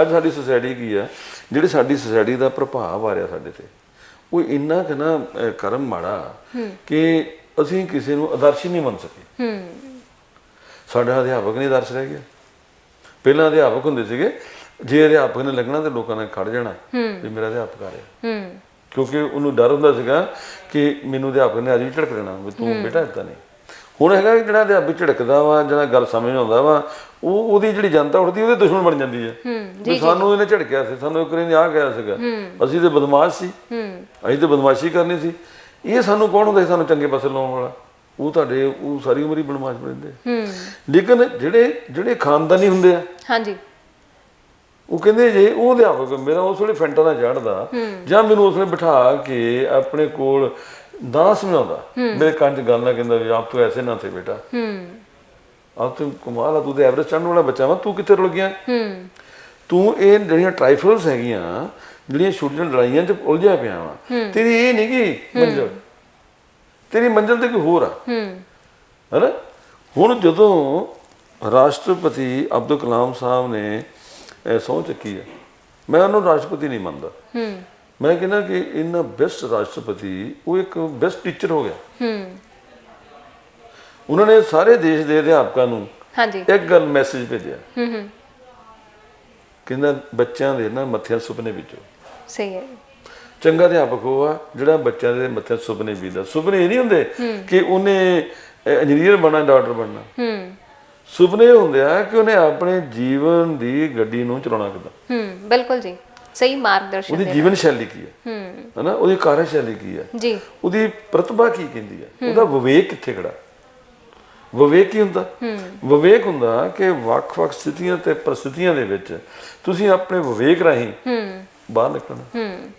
ਅੱਜ ਸਾਡੀ ਸੁਸਾਇਟੀ ਕੀ ਆ? ਜਿਹੜੀ ਸਾਡੀ ਸੁਸਾਇਟੀ ਦਾ ਪ੍ਰਭਾਵ ਆ ਰਿਹਾ ਸਾਡੇ ਤੇ। ਉਹ ਇੰਨਾ ਕਿ ਨਾ ਕਰਮ ਮਾੜਾ ਕਿ ਅਸੀਂ ਕਿਸੇ ਨੂੰ ਆਦਰਸ਼ ਨਹੀਂ ਮੰਨ ਸਕੇ। ਹੂੰ। ਸਾਡਾ ਅਧਿਆਪਕ ਨਹੀਂ ਆਦਰਸ਼ ਰਹਿ ਗਿਆ। ਪਹਿਲਾਂ ਅਧਿਆਪਕ ਹੁੰਦੇ ਸੀਗੇ ਜੇ ਅਧਿਆਪਕ ਨੇ ਲੱਗਣਾ ਤੇ ਲੋਕਾਂ ਨੇ ਖੜ ਜਾਣਾ ਵੀ ਮੇਰਾ ਅਧਿਆਪਕ ਆ ਰਿਹਾ। ਹੂੰ। ਕਿਉਂਕਿ ਉਹਨੂੰ ਡਰ ਹੁੰਦਾ ਸੀਗਾ ਕਿ ਮੈਨੂੰ ਅਧਿਆਪਕ ਨੇ ਅੱਜ ਵੀ ਝੜਕ ਦੇਣਾ ਵੀ ਤੂੰ ਬੇਟਾ ਇਦਾਂ ਨਹੀਂ। ਹੁਣ ਹੈਗਾ ਕਿ ਜਿਹੜਾ ਅਧਿਆਪਕ ਝੜਕਦਾ ਵਾ ਜਿਹੜਾ ਗੱਲ ਸਮਝ ਆਉਂਦਾ ਵਾ ਉਹ ਉਹਦੀ ਜਿਹੜੀ ਜਨਤਾ ਉੱਠਦੀ ਉਹਦੇ ਦੁਸ਼ਮਣ ਬਣ ਜਾਂਦੀ ਹੈ ਹੂੰ ਵੀ ਸਾਨੂੰ ਇਹਨੇ ਝੜਕਿਆ ਸੀ ਸਾਨੂੰ ਇੱਕ ਵਾਰੀ ਆ ਗਿਆ ਸੀਗਾ। ਅਸੀਂ ਤੇ ਬਦਮਾਸ਼ ਸੀ। ਹੂੰ। ਅਸੀਂ ਤੇ ਬਦਮਾਸ਼ੀ ਕਰਨੀ ਸੀ। ਇਹ ਸਾਨੂੰ ਕੌਣ ਹੁੰਦਾ ਸਾਨੂੰ ਚੰਗੇ ਪਾਸੇ ਲਾਉਣ ਵਾਲਾ? ਉਹ ਤੁਹਾਡੇ ਉਹ ਸਾਰੀ ਉਮਰ ਹੀ ਬਦਮਾਸ਼ ਬਣਦੇ ਹੂੰ। ਲੇਕਿਨ ਜਿਹੜੇ ਜਿਹੜੇ ਖਾਨਦਾਨੀ ਹੁੰਦੇ ਆ ਹਾਂਜੀ। ਉਹ ਕਹਿੰਦੇ ਜੇ ਉਹ ਅਧਿਆਪਕ ਮੇਰਾ ਉਸ ਵੇਲੇ ਫੈਂਟਾ ਨਾ ਚੜਦਾ ਜਾਂ ਮੈਨੂੰ ਉਸ ਵੇਲੇ ਬਿਠਾ ਕੇ ਆਪਣੇ ਕੋਲ ਨਾ ਸਮਝਾਉਂਦਾ ਮੇਰੇ ਕੰਨ 'ਚ ਗੱਲ ਨਾ ਕਹਿੰਦਾ ਵੀ ਆਪ ਤੂੰ ਐਸੇ ਨਾ ਥੇ ਬੇਟਾ। ਹੂੰ। ਆਪ ਤੂੰ ਕਮਾਲ ਆ ਤੂੰ ਤੇ ਐਵਰੇਜ ਚੜਨ ਵਾਲਾ ਬੱਚਾ ਵਾ ਤੂੰ ਕਿੱਥੇ ਰੁਲ ਗਿਆ? ਹੂੰ। ਤੂੰ ਇਹ ਜਿਹੜੀਆਂ ਟ੍ਰਾਈਫਲਸ ਹੈਗੀਆਂ ਜਿਹੜੀਆਂ ਛੋਟੀਆਂ ਲੜਾਈਆਂ 'ਚ ਉਲਝਿਆ ਪਿਆ ਵਾ। ਤੇਰੀ ਇਹ ਨਹੀਂ ਕਿ ਮੰਜ਼ਿਲ। ਤੇਰੀ ਮੰਜ਼ਿਲ ਤੇ ਕੋਈ ਹੋਰ ਆ। ਹੈਨਾ? ਹੁਣ ਜਦੋਂ ਰਾਸ਼ਟਰਪਤੀ ਅਬਦੁਲ ਕਲਾਮ ਸਾਹਿਬ ਨੇ ਇਹ ਸਹੁੰ ਚੱਕੀ ਹੈ ਮੈਂ ਉਹਨੂੰ ਰਾਸ਼ਟਰਪਤੀ ਨਹੀਂ ਮੰਨਦਾ। ਮੈਂ ਕਹਿੰਦਾ ਕਿ ਇਹਨਾਂ ਬੈਸਟ ਰਾਸ਼ਟਰਪਤੀ ਉਹ ਇੱਕ ਬੈਸਟ ਟੀਚਰ ਹੋ ਗਿਆ। ਹੂੰ। ਉਹਨਾਂ ਨੇ ਸਾਰੇ ਦੇਸ਼ ਦੇ ਅਧਿਆਪਕਾਂ ਨੂੰ ਹਾਂਜੀ। ਇੱਕ ਗੱਲ ਮੈਸੇਜ ਭੇਜਿਆ। ਹੂੰ ਹੂੰ। ਕਹਿੰਦਾ ਬੱਚਿਆਂ ਦੇ ਨਾ ਮੱਥਿਆਂ ਸੁਪਨੇ ਵਿੱਚੋਂ। ਸਹੀ ਹੈ। ਚੰਗਾ ਅਧਿਆਪਕ ਉਹ ਆ ਜਿਹੜਾ ਬੱਚਿਆਂ ਦੇ ਮੱਥੇ ਸੁਪਨੇ ਵੀਦਾ ਸੁਪਨੇ ਇਹ ਨਹੀਂ ਹੁੰਦੇ ਕਿ ਉਹਨੇ ਇੰਜੀਨੀਅਰ ਬਣਨਾ ਡਾਕਟਰ ਬਣਨਾ। ਹੂੰ। ਸੁਪਨੇ ਹੁੰਦੇ ਆ ਕਿ ਉਹਨੇ ਆਪਣੇ ਜੀਵਨ ਦੀ ਗੱਡੀ ਨੂੰ ਚਲਾਉਣਾ ਕਿੱਦਾਂ। ਹੂੰ ਬਿਲਕੁਲ ਜੀ। ਸਹੀ ਮਾਰਗਦਰਸ਼ਨ ਉਹਦੀ ਜੀਵਨ ਸ਼ੈਲੀ ਕੀ ਹੈ? ਹੂੰ। ਹਨਾ ਉਹਦੀ ਕਾਰਜਸ਼ੈਲੀ ਕੀ ਹੈ? ਜੀ। ਉਹਦੀ ਪ੍ਰਤਿਭਾ ਕੀ ਕਹਿੰਦੀ ਹੈ? ਉਹਦਾ ਵਿਵੇਕ ਕਿੱਥੇ ਖੜਾ? ਵਿਵੇਕ ਕੀ ਹੁੰਦਾ? ਵਿਵੇਕ ਹੁੰਦਾ ਕਿ ਵੱਖ-ਵੱਖ ਸਥਿਤੀਆਂ ਤੇ ਪ੍ਰਸਥਿਤੀਆਂ ਦੇ ਵਿੱਚ ਤੁਸੀਂ ਆਪਣੇ ਵਿਵੇਕ ਰਾਹੀਂ ਹੂੰ। ਬਾਹਰ ਨਿਕਲਣਾ। ਹੂੰ।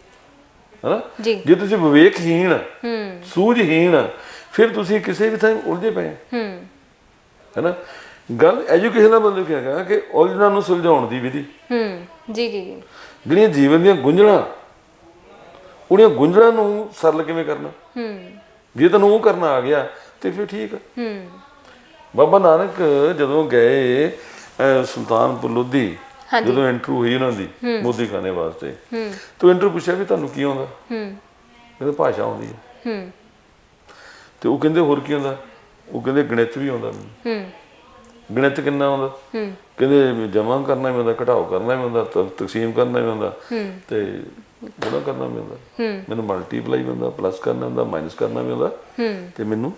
ਹਨਾ? ਜੀ। ਜੇ ਤੁਸੀਂ ਵਿਵੇਕਹੀਣ ਹੂੰ। ਸੂਝਹੀਣ ਫਿਰ ਤੁਸੀਂ ਕਿਸੇ ਵੀ ਥਾਂ ਉਲਝੇ ਪਏ ਹੋ, ਹੂੰ। ਹੈਨਾ? ਗੱਲ ਐਜੂਕੇਸ਼ਨ ਦਾ ਮਤਲਬ ਕੀ ਹੈਗਾ ਕਿ ਉਲਝਣਾਂ ਨੂੰ ਸੁਲਝਾਉਣ ਦੀ ਵਿਧੀ। ਹੂੰ। ਜੀ ਜੀ ਜੀ। ਜਿਹੜੀਆਂ ਜੀਵਨ ਦੀਆਂ ਗੁੰਝਲਾਂ ਉਹਦੀਆਂ ਗੁੰਝਲਾਂ ਨੂੰ ਸਰਲ ਕਿਵੇਂ ਕਰਨਾ? ਹੂੰ। ਜੇ ਤੈਨੂੰ ਉਹ ਕਰਨਾ ਆ ਗਿਆ ਤੇ ਫਿਰ ਠੀਕ ਹੂੰ। ਬਾਬਾ ਨਾਨਕ ਜਦੋਂ ਗਏ ਸੁਲਤਾਨਪੁਰ ਲੋਧੀ। ਜਦੋਂ ਇੰਟਰਵਿਊ ਹੋਈ ਉਹਨਾਂ ਦੀ ਮੋਦੀ ਖਾਨੇ ਵਾਸਤੇ। ਹੂੰ। ਤੂੰ ਇੰਟਰਵਿਊ ਪੁੱਛਿਆ ਵੀ ਤੁਹਾਨੂੰ ਕੀ ਆਉਂਦਾ? ਹੂੰ। ਕਹਿੰਦੇ ਭਾਸ਼ਾ ਆਉਂਦੀ ਹੈ। ਹੂੰ। ਤੇ ਉਹ ਕਹਿੰਦੇ ਹੋਰ ਕੀ ਆਉਂਦਾ? ਉਹ ਕਹਿੰਦੇ ਗਣਿਤ ਵੀ ਆਉਂਦਾ। ਮੈਨੂੰ ਹੂੰ। ਗਣਿਤ ਕਿੰਨਾ ਆਉਂਦਾ? ਹੂੰ। ਕਹਿੰਦੇ ਜਮਾ ਕਰਨਾ ਵੀ ਆਉਂਦਾ ਘਟਾਓ ਕਰਨਾ ਵੀ ਆਉਂਦਾ ਤਕਸੀਮ ਕਰਨਾ ਵੀ ਆਉਂਦਾ। ਤੇ ਗੁਣਾ ਕਰਨਾ ਵੀ ਆਉਂਦਾ। ਮੈਨੂੰ ਮਲਟੀਪਲਾਈ ਵੀ ਆਉਂਦਾ ਪਲੱਸ ਕਰਨਾ ਆਉਂਦਾ ਮਾਈਨਸ ਕਰਨਾ ਵੀ ਆਉਂਦਾ। ਹੂੰ। ਤੇ ਮੈਨੂੰ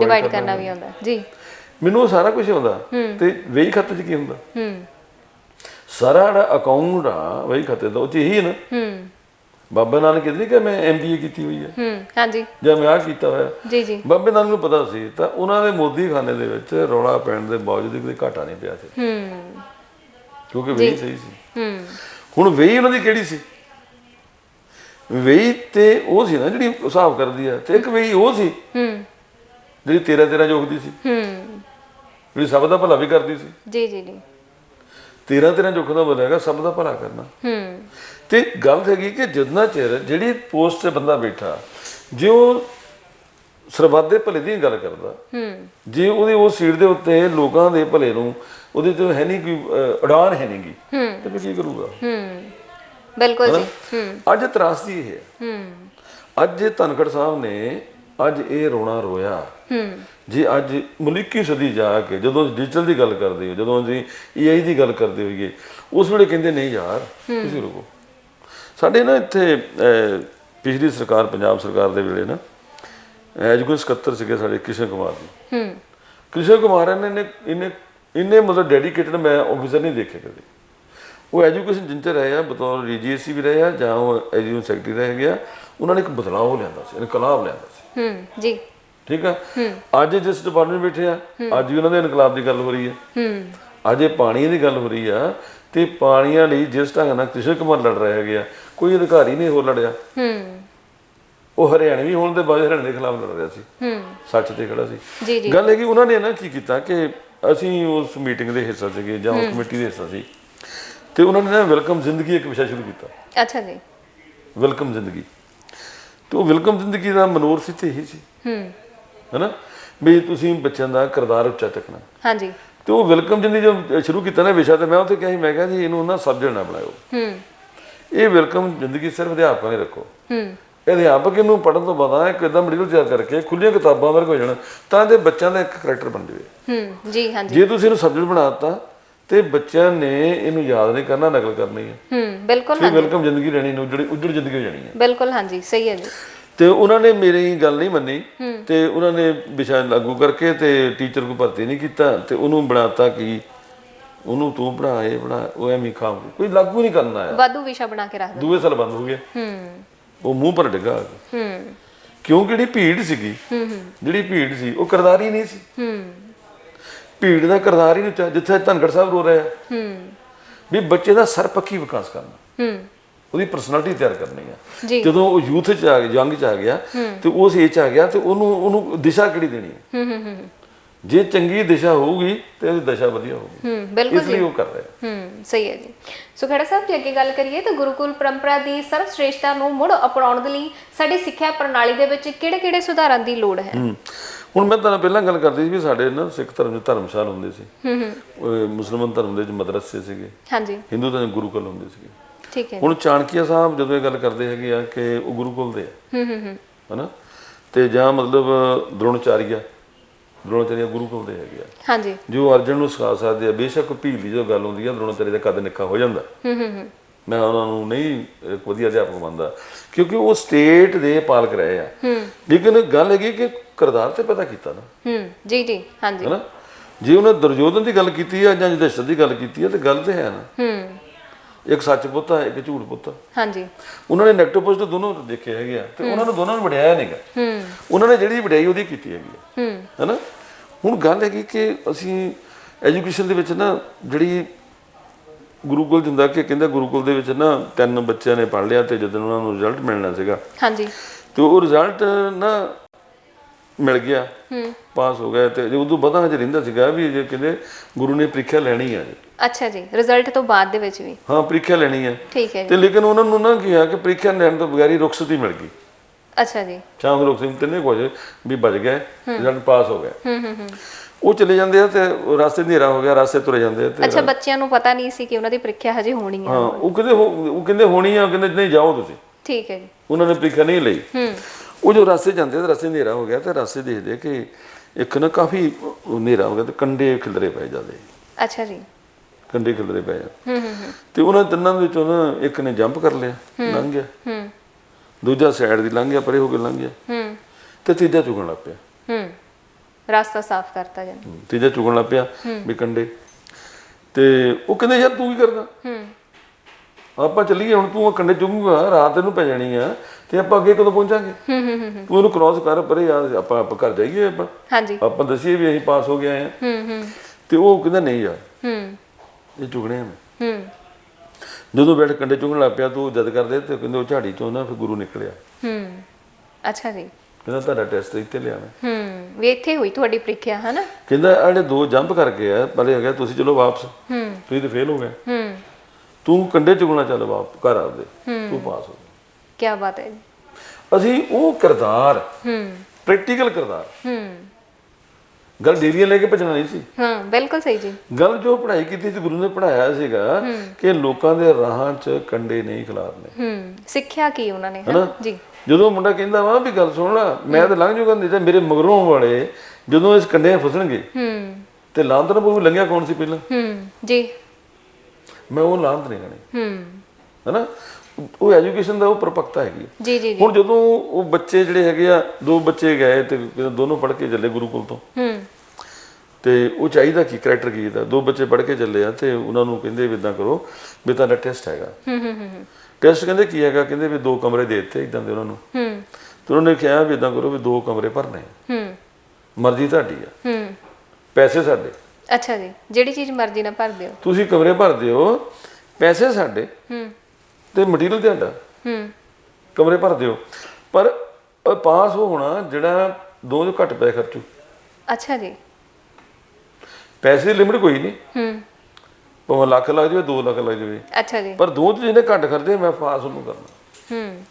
ਡਿਵਾਈਡ ਕਰਨਾ ਵੀ ਆਉਂਦਾ। ਜੀ। ਮੈਨੂੰ ਸਾਰਾ ਕੁਝ ਆਉਂਦਾ। ਤੇ ਵੇਈ ਖਾਤੇ 'ਚ ਕੀ ਹੁੰਦਾ? ਹੂੰ। ਸਾਰਾ ਜਿਹੜਾ ਅਕਾਊਂਟ ਆ ਵੇਈ ਖਾਤੇ ਦਾ ਉਹ 'ਚ ਹੈ ਨਾ। ਹੂੰ। ਬਾਬਾ ਨਾਨਕ ਕਹਿੰਦੇ ਕਿ ਮੈਂ ਐਮਬੀਏ ਕੀਤੀ ਹੋਈ ਹੈ। ਹੂੰ ਹਾਂਜੀ। ਜਾਂ ਮੈਂ ਆ ਕੀਤਾ ਹੋਇਆ। ਜੀ ਜੀ। ਬਾਬੇ ਨਾਨਕ ਨੂੰ ਪਤਾ ਸੀ ਤਾਂ ਉਹਨਾਂ ਦੇ ਮੋਦੀ ਖਾਨੇ ਦੇ ਵਿੱਚ ਰੌਲਾ ਪੈਣ ਦੇ ਬਾਵਜੂਦ ਵੀ ਕੋਈ ਘਾਟਾ ਨਹੀਂ ਪਿਆ ਸੀ। ਹੂੰ। ਕਿਉਂਕਿ ਵੇਈ ਸਹੀ ਸੀ। ਹੂੰ। ਹੁਣ ਵੇਈ ਉਹਨਾਂ ਦੀ ਕਿਹੜੀ ਸੀ? ਵੇਈ ਤੇ ਉਹ ਸੀ ਨਾ ਜਿਹੜੀ ਹਿਸਾਬ ਕਰਦੀ ਆ ਤੇ ਇੱਕ ਵੇਈ ਉਹ ਸੀ ਹੂੰ। ਜਿਹੜੀ ਤੇਰਾ ਤੇਰਾ ਜੋਗਦੀ ਸੀ। ਹੂੰ। ਜਿਹੜੀ ਸਭ ਦਾ ਭਲਾ ਵੀ ਕਰਦੀ ਸੀ। ਜੀ ਜੀ ਜੀ। ਤੇਰਾ ਤੇਰਾ ਜੋਖ ਦਾ ਬੋਲੇਗਾ ਸਭ ਦਾ ਭਲਾ ਕਰਨਾ। ਹੂੰ। ਤੇ ਗੱਲ ਹੈਗੀ ਕਿ ਜਿੰਨਾ ਚਿਰ ਜਿਹੜੀ ਪੋਸਟ ਤੇ ਬੰਦਾ ਬੈਠਾ ਜੇ ਉਹ ਸਰਬੱਤ ਦੇ ਭਲੇ ਦੀ ਗੱਲ ਕਰਦਾ ਹੂੰ। ਜੇ ਉਹਦੀ ਉਹ ਸੀਟ ਦੇ ਉੱਤੇ ਲੋਕਾਂ ਦੇ ਭਲੇ ਨੂੰ ਉਹਦੇ ਤੇ ਹੈ ਨਹੀਂ ਕੋਈ ਉਡਾਨ ਹੈ ਨਹੀਂਗੀ ਤੇ ਫਿਰ ਕੀ ਕਰੂਗਾ? ਹੂੰ। ਬਿਲਕੁਲ ਜੀ। ਹੂੰ। ਅੱਜ ਤਰਾਸਦੀ ਇਹ ਹੈ। ਹੂੰ। ਅੱਜ ਇਹ ਧਨਖੜ ਸਾਹਿਬ ਨੇ ਅੱਜ ਇਹ ਰੋਣਾ ਰੋਇਆ। ਹੂੰ। ਜੇ ਅੱਜ ਮਲਿੱਕੀ ਸਦੀ ਜਾ ਕੇ ਜਦੋਂ ਡਿਜੀਟਲ ਦੀ ਗੱਲ ਕਰਦੇ ਹੋ ਜਦੋਂ ਅਸੀਂ ਏਆਈ ਦੀ ਗੱਲ ਕਰਦੇ ਹੋਈਏ ਉਸ ਵੇਲੇ ਕਹਿੰਦੇ ਨਹੀਂ ਯਾਰ ਤੁਸੀਂ ਰੁਕੋ। ਸਾਡੇ ਨਾ ਇੱਥੇ ਪਿਛਲੀ ਸਰਕਾਰ ਪੰਜਾਬ ਸਰਕਾਰ ਦੇ ਵੇਲੇ ਨਾ ਐਜੂਕੇਸ਼ਨ ਸਕੱਤਰ ਸੀਗੇ ਸਾਡੇ ਕਿਸ਼ਨ ਕੁਮਾਰ ਜੀ। ਹੂੰ। ਕਿਸ਼ਨ ਕੁਮਾਰ ਨੇ ਇਹਨੇ ਇਹਨੇ ਮਤਲਬ ਡੈਡੀਕੇਟਡ ਮੈਂ ਆਫੀਸਰ ਨਹੀਂ ਦੇਖੇ ਕਦੇ। ਉਹ ਐਜੂਕੇਸ਼ਨ ਜਿੰਚਰ ਰਹੇ ਆ ਬਤੌਰ ਡੀਜੀਐਸਸੀ ਵੀ ਰਹੇ ਆ ਜਾਂ ਉਹ ਐਜੂਕੇਸ਼ਨ ਸੈਕਟਰੀ ਰਹੇ ਗਿਆ ਉਹਨਾਂ ਨੇ ਇੱਕ ਬਦਲਾਅ ਲਿਆਂਦਾ ਸੀ ਇਨਕਲਾਬ ਲਿਆਂਦਾ ਸੀ। ਹੂੰ ਜੀ। ਠੀਕ ਆ? ਅੱਜ ਜਿਸ ਡਿਪਾਰਟਮੈਂਟ ਬੈਠੇ ਆ ਅੱਜ ਵੀ ਉਹਨਾਂ ਦੇ ਇਨਕਲਾਬ ਦੀ ਗੱਲ ਹੋ ਰਹੀ ਹੈ ਹੂੰ। ਅੱਜ ਇਹ ਪਾਣੀ ਦੀ ਗੱਲ ਹੋ ਰਹੀ ਆ ਤੇ ਪਾਣੀਆਂ ਲਈ ਜਿਸ ਢੰਗ ਨਾਲ ਕ੍ਰਿਸ਼ਨ ਕੁਮਾਰ ਲੜ ਰਹੇ ਹੈਗੇ ਆ ਕੋਈ ਅਧਿਕਾਰੀ ਨਹੀਂ ਹੋਰ ਲੜਿਆ। ਹੂੰ। ਉਹ ਹਰਿਆਣਵੀ ਹੋਣ ਦੇ ਬਾਅਦ ਹਰਿਆਣੇ ਦੇ ਖਿਲਾਫ ਲੜ ਰਿਹਾ ਸੀ। ਹੂੰ। ਸੱਚ ਤੇ ਖੜਾ ਸੀ। ਜੀ ਜੀ। ਗੱਲ ਹੈ ਕਿ ਉਹਨਾਂ ਨੇ ਨਾ ਕੀ ਕੀਤਾ ਕਿ ਅਸੀਂ ਉਸ ਮੀਟਿੰਗ ਦੇ ਹਿੱਸਾ ਸੀਗੇ ਜਾਂ ਉਸ ਕਮੇਟੀ ਦੇ ਹਿੱਸਾ ਸੀ। ਤੇ ਉਹਨਾਂ ਨੇ ਨਾ ਵੈਲਕਮ ਜ਼ਿੰਦਗੀ ਇੱਕ ਵਿਸ਼ਾ ਸ਼ੁਰੂ ਕੀਤਾ। ਅੱਛਾ ਜੀ। ਵੈਲਕਮ ਜ਼ਿੰਦਗੀ। ਤੇ ਉਹ ਵੈਲਕਮ ਜ਼ਿੰਦਗੀ ਦਾ ਮਨੋਰ ਸੀ ਤੇ ਇਹੀ ਸੀ। ਹੂੰ। ਹੈਨਾ? ਵੀ ਤੁਸੀਂ ਬੱਚਿਆਂ ਦਾ ਕਿਰਦਾਰ ਉੱਚਾ ਚੱਕਣਾ। ਹਾਂਜੀ। ਤੇ ਉਹ ਵੈਲਕਮ ਜਿੰਦੀ ਜੋ ਸ਼ੁਰੂ ਕੀਤਾ ਨਾ ਵਿਸ਼ਾ ਤੇ ਮੈਂ ਉੱਥੇ ਕਿਹਾ ਸੀ ਮੈਂ ਕਿਹਾ ਜੀ ਇਹਨੂੰ ਨਾ ਸਬਜੈਕਟ ਨਾ ਬਣਾਇਓ। ਹੂੰ। ਇਹ ਵੈਲਕਮ ਜ਼ਿੰਦਗੀ ਸਿਰਫ ਅਧਿਆਪਕਾਂ ਨੇ ਰੱਖੋ। ਹੂੰ। ਅਧਿਆਪਕ ਇਹਨੂੰ ਪੜ੍ਹਨ ਤੋਂ ਬਾਅਦ ਇੱਕ ਇਦਾਂ ਮਟੀਰੀਅਲ ਤਿਆਰ ਕਰਕੇ ਖੁੱਲੀਆਂ ਕਿਤਾਬਾਂ ਵਰਗ ਹੋ ਜਾਣ ਤਾਂ ਦੇ ਬੱਚਿਆਂ ਦਾ ਇੱਕ ਕਰੈਕਟਰ ਬਣ ਜਾਵੇ। ਹੂੰ। ਜੀ ਹਾਂਜੀ। ਜੇ ਤੁਸੀਂ ਇਹਨੂੰ ਸਬਜੈਕਟ ਬਣਾਤਾ ਤੇ ਬੱਚਿਆਂ ਨੇ ਇਹਨੂੰ ਯਾਦ ਨਹੀਂ ਕਰਨਾ ਨਕਲ ਕਰਨੀ ਹੈ। ਹੂੰ ਬਿਲਕੁਲ ਫਿਰ ਵੈਲਕਮ ਜ਼ਿੰਦਗੀ ਰਹਿਣੀ ਨੂੰ ਜਿਹੜੀ ਉੱਜੜ ਜ਼ਿੰਦਗੀ ਹੋ ਜਾਣੀ ਹੈ। ਬਿਲਕੁਲ ਹਾਂਜੀ ਸਹੀ ਹੈ ਜੀ। ਤੇ ਉਹਨਾਂ ਨੇ ਮੇਰੀ ਗੱਲ ਨਹੀਂ ਮੰਨੀ। ਤੇ ਉਹਨਾਂ ਨੇ ਵਿਸ਼ਾ ਲਾਗੂ ਕਰਕੇ ਤੇ ਟੀਚਰ ਕੋ ਭਰਤੀ ਨਹੀਂ ਕੀਤਾ ਤੇ ਉਹਨੂੰ ਬਣਾਤਾ ਕਿ ਉਹਨੂੰ ਤੂੰ ਪੜਾ ਇਹ ਪੜਾ ਉਹ ਐਵੇਂ ਖਾਮ ਕੋਈ ਲਾਗੂ ਨਹੀਂ ਕਰਨਾ ਹੈ। ਵਾਧੂ ਵਿਸ਼ਾ ਬਣਾ ਕੇ ਰੱਖ ਦੋ ਦੂਏ ਸਾਲ ਬੰਦ ਹੋ ਗਿਆ ਹੂੰ। ਉਹ ਮੂੰਹ ਪਰ ਡਿੱਗਾ। ਆ ਕੇ। ਹੂੰ। ਕਿਉਂਕਿ ਜਿਹੜੀ ਭੀੜ ਸੀਗੀ। ਹੂੰ ਹੂੰ। ਜਿਹੜੀ ਭੀੜ ਸੀ ਉਹ ਕਰਦਾਰੀ ਨਹੀਂ ਸੀ। ਹੂੰ। ਭੀੜ ਦਾ ਕਰਦਾਰ ਹੀ ਨਹੀਂ ਉੱਚਾ ਜਿੱਥੇ ਧਨਗੜ ਸਾਹਿਬ ਰੋ ਰਿਹਾ ਹੂੰ। ਵੀ ਬੱਚੇ ਦਾ ਸਰਪੱਖੀ ਵਿਕਾਸ ਕਰਨਾ। ਹੂੰ। ਉਹਦੀ ਪਰਸਨੈਲਿਟੀ ਤਿਆਰ ਕਰਨੀ ਆ। ਜਦੋਂ ਉਹ ਯੂਥ ਚ ਆ ਗਿਆ ਯੰਗ ਚ ਆ ਗਿਆ ਤੇ ਉਸ ਏਜ ਚ ਆ ਗਿਆ ਤੇ ਉਹਨੂੰ ਉਹਨੂੰ ਦਿਸ਼ਾ ਕਿਹੜੀ ਦੇਣੀ ਹੈ ਹੂੰ ਹੂੰ ਹੂੰ। ਜੇ ਚੰਗੀ ਦਿਸ਼ਾ ਹੋਊਗੀ ਤੇ ਉਹਦੀ ਦਸ਼ਾ ਵਧੀਆ ਹੋਊਗੀ। ਹੂੰ ਬਿਲਕੁਲ ਇਸ ਲਈ ਉਹ ਕਰ ਰਿਹਾ। ਹੂੰ ਸਹੀ ਹੈ ਜੀ। ਸੋ ਖੜਾ ਸਾਹਿਬ ਜੇ ਅੱਗੇ ਗੱਲ ਕਰੀਏ ਤਾਂ ਗੁਰੂਕੁਲ ਪਰੰਪਰਾ ਦੀ ਸਰਵਸ਼੍ਰੇਸ਼ਟਤਾ ਨੂੰ ਮੁੜ ਅਪਣਾਉਣ ਦੇ ਲਈ ਸਾਡੀ ਸਿੱਖਿਆ ਪ੍ਰਣਾਲੀ ਦੇ ਵਿੱਚ ਕਿਹੜੇ-ਕਿਹੜੇ ਸੁਧਾਰਾਂ ਦੀ ਲੋੜ ਹੈ? ਹੂੰ। ਹੁਣ ਮੈਂ ਤੁਹਾਨੂੰ ਪਹਿਲਾਂ ਗੱਲ ਕਰਦੀ ਸੀ ਵੀ ਸਾਡੇ ਨਾ ਸਿੱਖ ਧਰਮ ਦੇ ਧਰਮਸ਼ਾਲ ਹੁੰਦੇ ਸੀ। ਹੂੰ ਹੂੰ। ਉਹ ਮੁਸਲਮਾਨ ਧਰਮ ਦੇ ਵਿੱਚ ਮਦਰਸੇ ਸੀਗੇ। ਹਾਂਜੀ। ਹਿੰਦੂ ਧਰਮ ਗੁਰੂਕੁਲ ਹੁੰਦੇ ਸੀਗੇ। ਠੀਕ ਹੈ ਹੁਣ ਚਾਣਕੀਆ ਸਾਹਿਬ ਜਦੋਂ ਇਹ ਗੱਲ ਕਰਦੇ ਹੈਗੇ ਆ ਕਿ ਉਹ ਗੁਰੂਕੁਲ ਦੇ ਆ। ਹੂੰ ਹੂੰ ਹੂੰ। ਹਨਾ? ਤੇ ਜਾਂ ਮਤਲਬ ਦ੍ਰੋਣਚਾਰੀਆ ਦ੍ਰੋਣਚਾਰੀਆ ਗੁਰੂਕੁਲ ਦੇ ਹੈਗੇ ਆ। ਹਾਂਜੀ। ਜੋ ਅਰਜਨ ਨੂੰ ਸਿਖਾ ਸਕਦੇ ਆ। ਬੇਸ਼ੱਕ ਭੀਲ ਜੋ ਗੱਲ ਹੁੰਦੀ ਆ ਦ੍ਰੋਣਚਾਰੀਆ ਦਾ ਕਦ ਨਿੱਕਾ ਹੋ ਜਾਂਦਾ। ਹੂੰ ਹੂੰ ਹੂੰ। ਮੈਂ ਉਹਨਾਂ ਨੂੰ ਨਹੀਂ ਇੱਕ ਵਧੀਆ ਅਧਿਆਪਕ ਮੰਨਦਾ। ਕਿਉਂਕਿ ਉਹ ਸਟੇਟ ਦੇ ਪਾਲਕ ਰਹੇ ਆ। ਹੂੰ। ਲੇਕਿਨ ਗੱਲ ਹੈਗੀ ਕਿ ਕਰਦਾਰ ਤੇ ਪੈਦਾ ਕੀਤਾ ਨਾ। ਹੂੰ ਜੀ ਜੀ ਹਾਂਜੀ। ਹੈਨਾ? ਜੇ ਉਹਨੇ ਦੁਰਯੋਧਨ ਦੀ ਗੱਲ ਕੀਤੀ ਆ ਜਾਂ ਯੁਧਿਸ਼ਟਰ ਦੀ ਗੱਲ ਕੀਤੀ ਆ ਤੇ ਗੱਲ ਤੇ ਹੈ ਨਾ। ਹੂੰ। ਇੱਕ ਸੱਚ ਪੁੱਤ ਆ ਇੱਕ ਝੂਠ ਪੁੱਤ। ਹਾਂਜੀ। ਉਹਨਾਂ ਨੇ ਨੈਗੇਟਿਵ ਪੋਜ਼ਿਟਿਵ ਦੋਨੋਂ ਦੇਖੇ ਹੈਗੇ ਆ। ਤੇ ਉਹਨਾਂ ਨੂੰ ਦੋਨਾਂ ਨੂੰ ਵਡਿਆਇਆ ਨਹੀਂਗਾ ਹੂੰ। ਉਹਨਾਂ ਨੇ ਜਿਹੜੀ ਵਡਿਆਈ ਉਹਦੀ ਕੀਤੀ ਹੈਗੀ ਹੂੰ। ਹੈਨਾ? ਹੁਣ ਗੱਲ ਹੈਗੀ ਕਿ ਅਸੀਂ ਐਜੂਕੇਸ਼ਨ ਦੇ ਵਿੱਚ ਨਾ ਜਿਹੜੀ ਗੁਰੂਕੁਲ ਜਿੰਦਾ ਕਿ ਕਹਿੰਦਾ ਗੁਰੂਕੁਲ ਦੇ ਵਿੱਚ ਨਾ ਤਿੰਨ ਬੱਚਿਆਂ ਨੇ ਪੜ੍ਹ ਲਿਆ ਤੇ ਜਦੋਂ ਉਹਨਾਂ ਨੂੰ ਰਿਜ਼ਲਟ ਮਿਲਣਾ ਸੀਗਾ। ਹਾਂਜੀ। ਤੇ ਉਹ ਰਿਜ਼ਲਟ ਨਾ ਮਿਲ ਗਿਆ। ਹੂੰ। ਪਾਸ ਹੋ ਗਿਆ ਤੇ ਉਦੋਂ ਬਾਅਦ ਹਜੇ ਰਹਿੰਦਾ ਸੀਗਾ ਵੀ ਜੇ ਕਹਿੰਦੇ ਗੁਰੂ ਨੇ ਪ੍ਰੀਖਿਆ ਲੈਣੀ ਆ ਅੱਛਾ ਜੀ ਰਿਜ਼ਲਟ ਤੋਂ ਬਾਅਦ ਦੇ ਵਿੱਚ ਵੀ। ਹਾਂ ਪ੍ਰੀਖਿਆ ਲੈਣੀ ਆ। ਠੀਕ ਹੈ ਤੇ ਲੇਕਿਨ ਉਹਨਾਂ ਨੂੰ ਨਾ ਕਿਹਾ ਕਿ ਪ੍ਰੀਖਿਆ ਲੈਣ ਤੋਂ ਬਗੈਰ ਹੀ ਰੁਖਸਤ ਹੀ ਮਿਲ ਗਈ। ਅੱਛਾ ਜੀ। ਨੂੰ ਰੁਖਸਤ ਤਿੰਨੇ ਕੁਝ ਵੀ ਬਚ ਗਏ ਰਿਜ਼ਲਟ ਪਾਸ ਹੋ ਗਿਆ। ਹੂੰ ਹੂੰ ਹੂੰ। ਉਹ ਚਲੇ ਜਾਂਦੇ ਆ ਤੇ ਰਸਤੇ ਹਨੇਰਾ ਹੋ ਗਿਆ ਰਸਤੇ ਤੁਰੇ ਜਾਂਦੇ ਆ ਤੇ ਅੱਛਾ ਬੱਚਿਆਂ ਨੂੰ ਪਤਾ ਨਹੀਂ ਸੀ ਕਿ ਉਹਨਾਂ ਦੀ ਪ੍ਰੀਖਿਆ ਹਜੇ ਹੋਣੀ ਹੈ ਹਾਂ ਉਹ ਕਹਿੰਦੇ ਹੋ- ਉਹ ਕਹਿੰਦੇ ਹੋਣੀ ਆ ਕਹਿੰਦੇ ਨਹੀਂ ਜਾਓ ਤੁਸੀਂ। ਠੀਕ ਹੈ ਜੀ। ਉਹਨਾਂ ਨੇ ਪ੍ਰੀਖਿਆ ਨਹੀਂ ਲਈ। ਹੂੰ। ਉਹ ਜੋ ਰਸਤੇ ਜਾਂਦੇ ਤੇ ਰਸਤੇ ਹਨੇਰਾ ਹੋ ਗਿਆ ਤੇ ਰਸਤੇ ਦੇਖਦੇ ਕਿ ਇੱਕ ਨਾ ਕਾਫੀ ਹਨੇਰਾ ਹੋ ਗਿਆ ਤੇ ਕੰਡੇ ਖਿਲਰੇ ਪਏ ਜਾਂਦੇ। ਅੱਛਾ ਜੀ। ਕੰਡੇ ਖਿਲਰੇ ਪਏ ਆ ਹੂੰ ਹੂੰ ਹੂੰ। ਤੇ ਉਹਨਾਂ ਤਿੰਨਾਂ ਦੇ ਵਿੱਚੋਂ ਨਾ ਇੱਕ ਨੇ ਜੰਪ ਕਰ ਲਿਆ ਲੰਘ ਗਿਆ। ਹੂੰ। ਦੂਜਾ ਸਾਈਡ ਦੀ ਲੰਘ ਗਿਆ ਪਰੇ ਹੋ ਕੇ ਲੰਘ ਗਿਆ। ਹੂੰ। ਤੇ ਤੀਜਾ ਚੁਗਣ ਲੱਗ ਪਿਆ। ਹੂੰ। ਰਸਤਾ ਸਾਫ਼ ਕਰਤਾ ਜੀ ਤੀਜਾ ਚੁਗਣ ਲੱਗ ਪਿਆ ਵੀ ਕੰਡੇ। ਤੇ ਉਹ ਕਹਿੰਦੇ ਯਾਰ ਤੂੰ ਕੀ ਕਰਦਾ? ਹੂੰ। ਆਪਾਂ ਚੱਲੀਏ ਹੁਣ ਤੂੰ ਉਹ ਕੰਡੇ ਚੁਗੂਗਾ ਰਾਤ ਇਹਨੂੰ ਪੈ ਜਾਣੀ ਆ ਤੇ ਆਪਾਂ ਅੱਗੇ ਕਦੋਂ ਪਹੁੰਚਾਂਗੇ? ਹੂੰ ਹੂੰ ਹੂੰ ਤੂੰ ਇਹਨੂੰ ਕ੍ਰਾਸ ਕਰ ਪਰੇ ਯਾਰ ਆਪਾਂ ਆਪਾਂ ਘਰ ਜਾਈਏ ਆਪਾਂ। ਹਾਂਜੀ। ਆਪਾਂ ਦੱਸੀਏ ਵੀ ਅਸੀਂ ਪਾਸ ਹੋ ਗਏ ਆ। ਹੂੰ ਹੂੰ। ਤੇ ਉਹ ਕਹਿੰਦਾ ਨਹੀਂ ਯਾਰ ਹੂੰ। ਇਹ ਚੁਗਣੇ ਆ ਮੈਂ। ਹੂੰ। ਜਦੋਂ ਬੈਠ ਕੰਡੇ ਚੁਗਣ ਲੱਗ ਪਿਆ ਤੂੰ ਜਦ ਕਰਦੇ ਤੇ ਕਹਿੰਦੇ ਉਹ ਝਾੜੀ ਚੋਂ ਨਾ ਫਿਰ ਗੁਰੂ ਨਿਕਲਿਆ। ਹੂੰ। ਅੱਛਾ ਜੀ। ਕਹਿੰਦਾ ਤੁਹਾਡਾ ਟੈਸਟ ਇੱਥੇ ਲਿਆਣਾ ਹੂੰ ਵੀ ਇੱਥੇ ਹੋਈ ਤੁਹਾਡੀ ਪ੍ਰੀਖਿਆ ਹੈ ਨਾ ਕਹਿੰਦਾ ਜਿਹੜੇ ਦੋ ਜੰਪ ਕਰਕੇ ਆ ਪਹਿਲੇ ਹੋ ਗਿਆ ਤੁਸੀਂ ਚਲੋ ਵਾਪਸ। ਹੂੰ। ਤੁਸੀਂ ਤੇ ਫੇਲ ਹੋ ਗਏ। ਹੂੰ। ਤੂੰ ਕੰਡੇ ਚੁਗਣਾ ਚੱਲ ਵਾਪਸ ਘਰ ਆਪਦੇ। ਤੂੰ ਪਾਸ ਹੋ ਗਿਆ। ਕੀ ਬਾਤ ਹੈ ਜੀ। ਅਸੀਂ ਉਹ ਕਿਰਦਾਰ ਹੂੰ। ਪ੍ਰੈਕਟੀਕਲ ਕਿਰਦਾਰ। ਹੂੰ। ਗੱਲ ਡੇਰੀਆਂ ਲੈ ਕੇ ਭਜਣਾ ਨਹੀਂ ਸੀ। ਹਾਂ ਬਿਲਕੁਲ ਸਹੀ ਜੀ। ਗੱਲ ਜੋ ਪੜ੍ਹਾਈ ਕੀਤੀ ਸੀ ਗੁਰੂ ਨੇ ਪੜ੍ਹਾਇਆ ਸੀਗਾ ਕਿ ਲੋਕਾਂ ਦੇ ਰਾਹਾਂ 'ਚ ਕੰਡੇ ਨਹੀਂ ਖਿਲਾਰਨੇ। ਹੂੰ ਸਿੱਖਿਆ ਕੀ ਉਹਨਾਂ ਨੇ ਹਨਾ? ਜੀ। ਜਦੋਂ ਮੁੰਡਾ ਕਹਿੰਦਾ ਵਾ ਵੀ ਗੱਲ ਸੁਣ ਲੈ ਮੈਂ ਤਾਂ ਲੰਘ ਜੂਗਾ ਨਹੀਂ ਤਾਂ ਮੇਰੇ ਮਗਰੋਂ ਵਾਲੇ ਜਦੋਂ ਇਸ ਕੰਡੇ ਫਸਣਗੇ। ਹੂੰ। ਤੇ ਨੂੰ ਵੀ ਲੰਘਿਆ ਕੌਣ ਸੀ ਪਹਿਲਾਂ? ਹੂੰ ਜੀ। ਮੈਂ ਉਹ ਲਾਂਤ ਨਹੀਂ ਗਣੀ ਹੂੰ। ਹੈਨਾ? ਉਹ ਐਜੂਕੇਸ਼ਨ ਦਾ ਉਹ ਪਰਪਕਤਾ ਹੈਗੀ। ਜੀ ਜੀ ਜੀ। ਹੁਣ ਜਦੋਂ ਉਹ ਬੱਚੇ ਜਿਹੜੇ ਹੈਗੇ ਆ ਦੋ ਬੱਚੇ ਗਏ ਤੇ ਦੋਨੋਂ ਪੜ੍ਹ ਕੇ ਚੱਲੇ ਗੁਰੂਕੁਲ ਤੋਂ। ਹੂੰ। ਤੇ ਉਹ ਚਾਹੀਦਾ ਕੀ ਕਰੈਕਟਰ ਕੀ ਦਾ ਦੋ ਬੱਚੇ ਪੜ੍ਹ ਕੇ ਚੱਲੇ ਆ ਤੇ ਉਹਨਾਂ ਨੂੰ ਕਹਿੰਦੇ ਵੀ ਇਦਾਂ ਕਰੋ ਵੀ ਤੁਹਾਡਾ ਟੈਸਟ ਹੈਗਾ। ਹੂੰ ਹੂੰ ਹੂੰ। ਟੈਸਟ ਕਹਿੰਦੇ ਕੀ ਹੈਗਾ? ਕਹਿੰਦੇ ਵੀ ਦੋ ਕਮਰੇ ਦੇ ਦਿੱਤੇ ਇਦਾਂ ਦੇ ਉਹਨਾਂ ਨੂੰ। ਹੂੰ। ਤੇ ਉਹਨਾਂ ਨੇ ਕਿਹਾ ਵੀ ਇਦਾਂ ਕਰੋ ਵੀ ਦੋ ਕਮਰੇ ਭਰਨੇ। ਹੂੰ। ਮਰਜ਼ੀ ਤੁਹਾਡੀ ਆ। ਹੂੰ। ਪੈਸੇ ਸਾਡੇ। ਅੱਛਾ ਜੀ। ਜਿਹੜੀ ਚੀਜ਼ ਮਰਜ਼ੀ ਨਾਲ ਭਰ ਦਿਓ ਤੁਸੀਂ ਕਮਰੇ ਭਰ ਦਿਓ ਪੈਸੇ ਸਾਡੇ। ਹੂੰ। ਤੇ ਮਟੀਰੀਅਲ ਤੁਹਾਡਾ। ਹੂੰ। ਕਮਰੇ ਭਰ ਦਿਓ ਪਰ ਅ, ਪਾਸ ਹੋਣਾ ਜਿਹੜਾ ਦੋ ਤੋਂ ਘੱਟ ਪੈਸੇ ਖਰਚੂ। ਅੱਛਾ ਜੀ। ਪੈਸੇ ਦੀ ਲਿਮਿਟ ਕੋਈ ਨਹੀਂ। ਹੂੰ। ਭਾਵੇਂ ਲੱਖ ਲੱਗ ਜਾਵੇ 2 ਲੱਖ ਲੱਗ ਜਾਵੇ। ਅੱਛਾ ਜੀ। ਪਰ ਦੋ ਜਿਹਨੇ ਘੱਟ ਖਰਚੇ ਮੈਂ ਪਾਸ ਉਹਨੂੰ ਕਰਨਾ। ਹੂੰ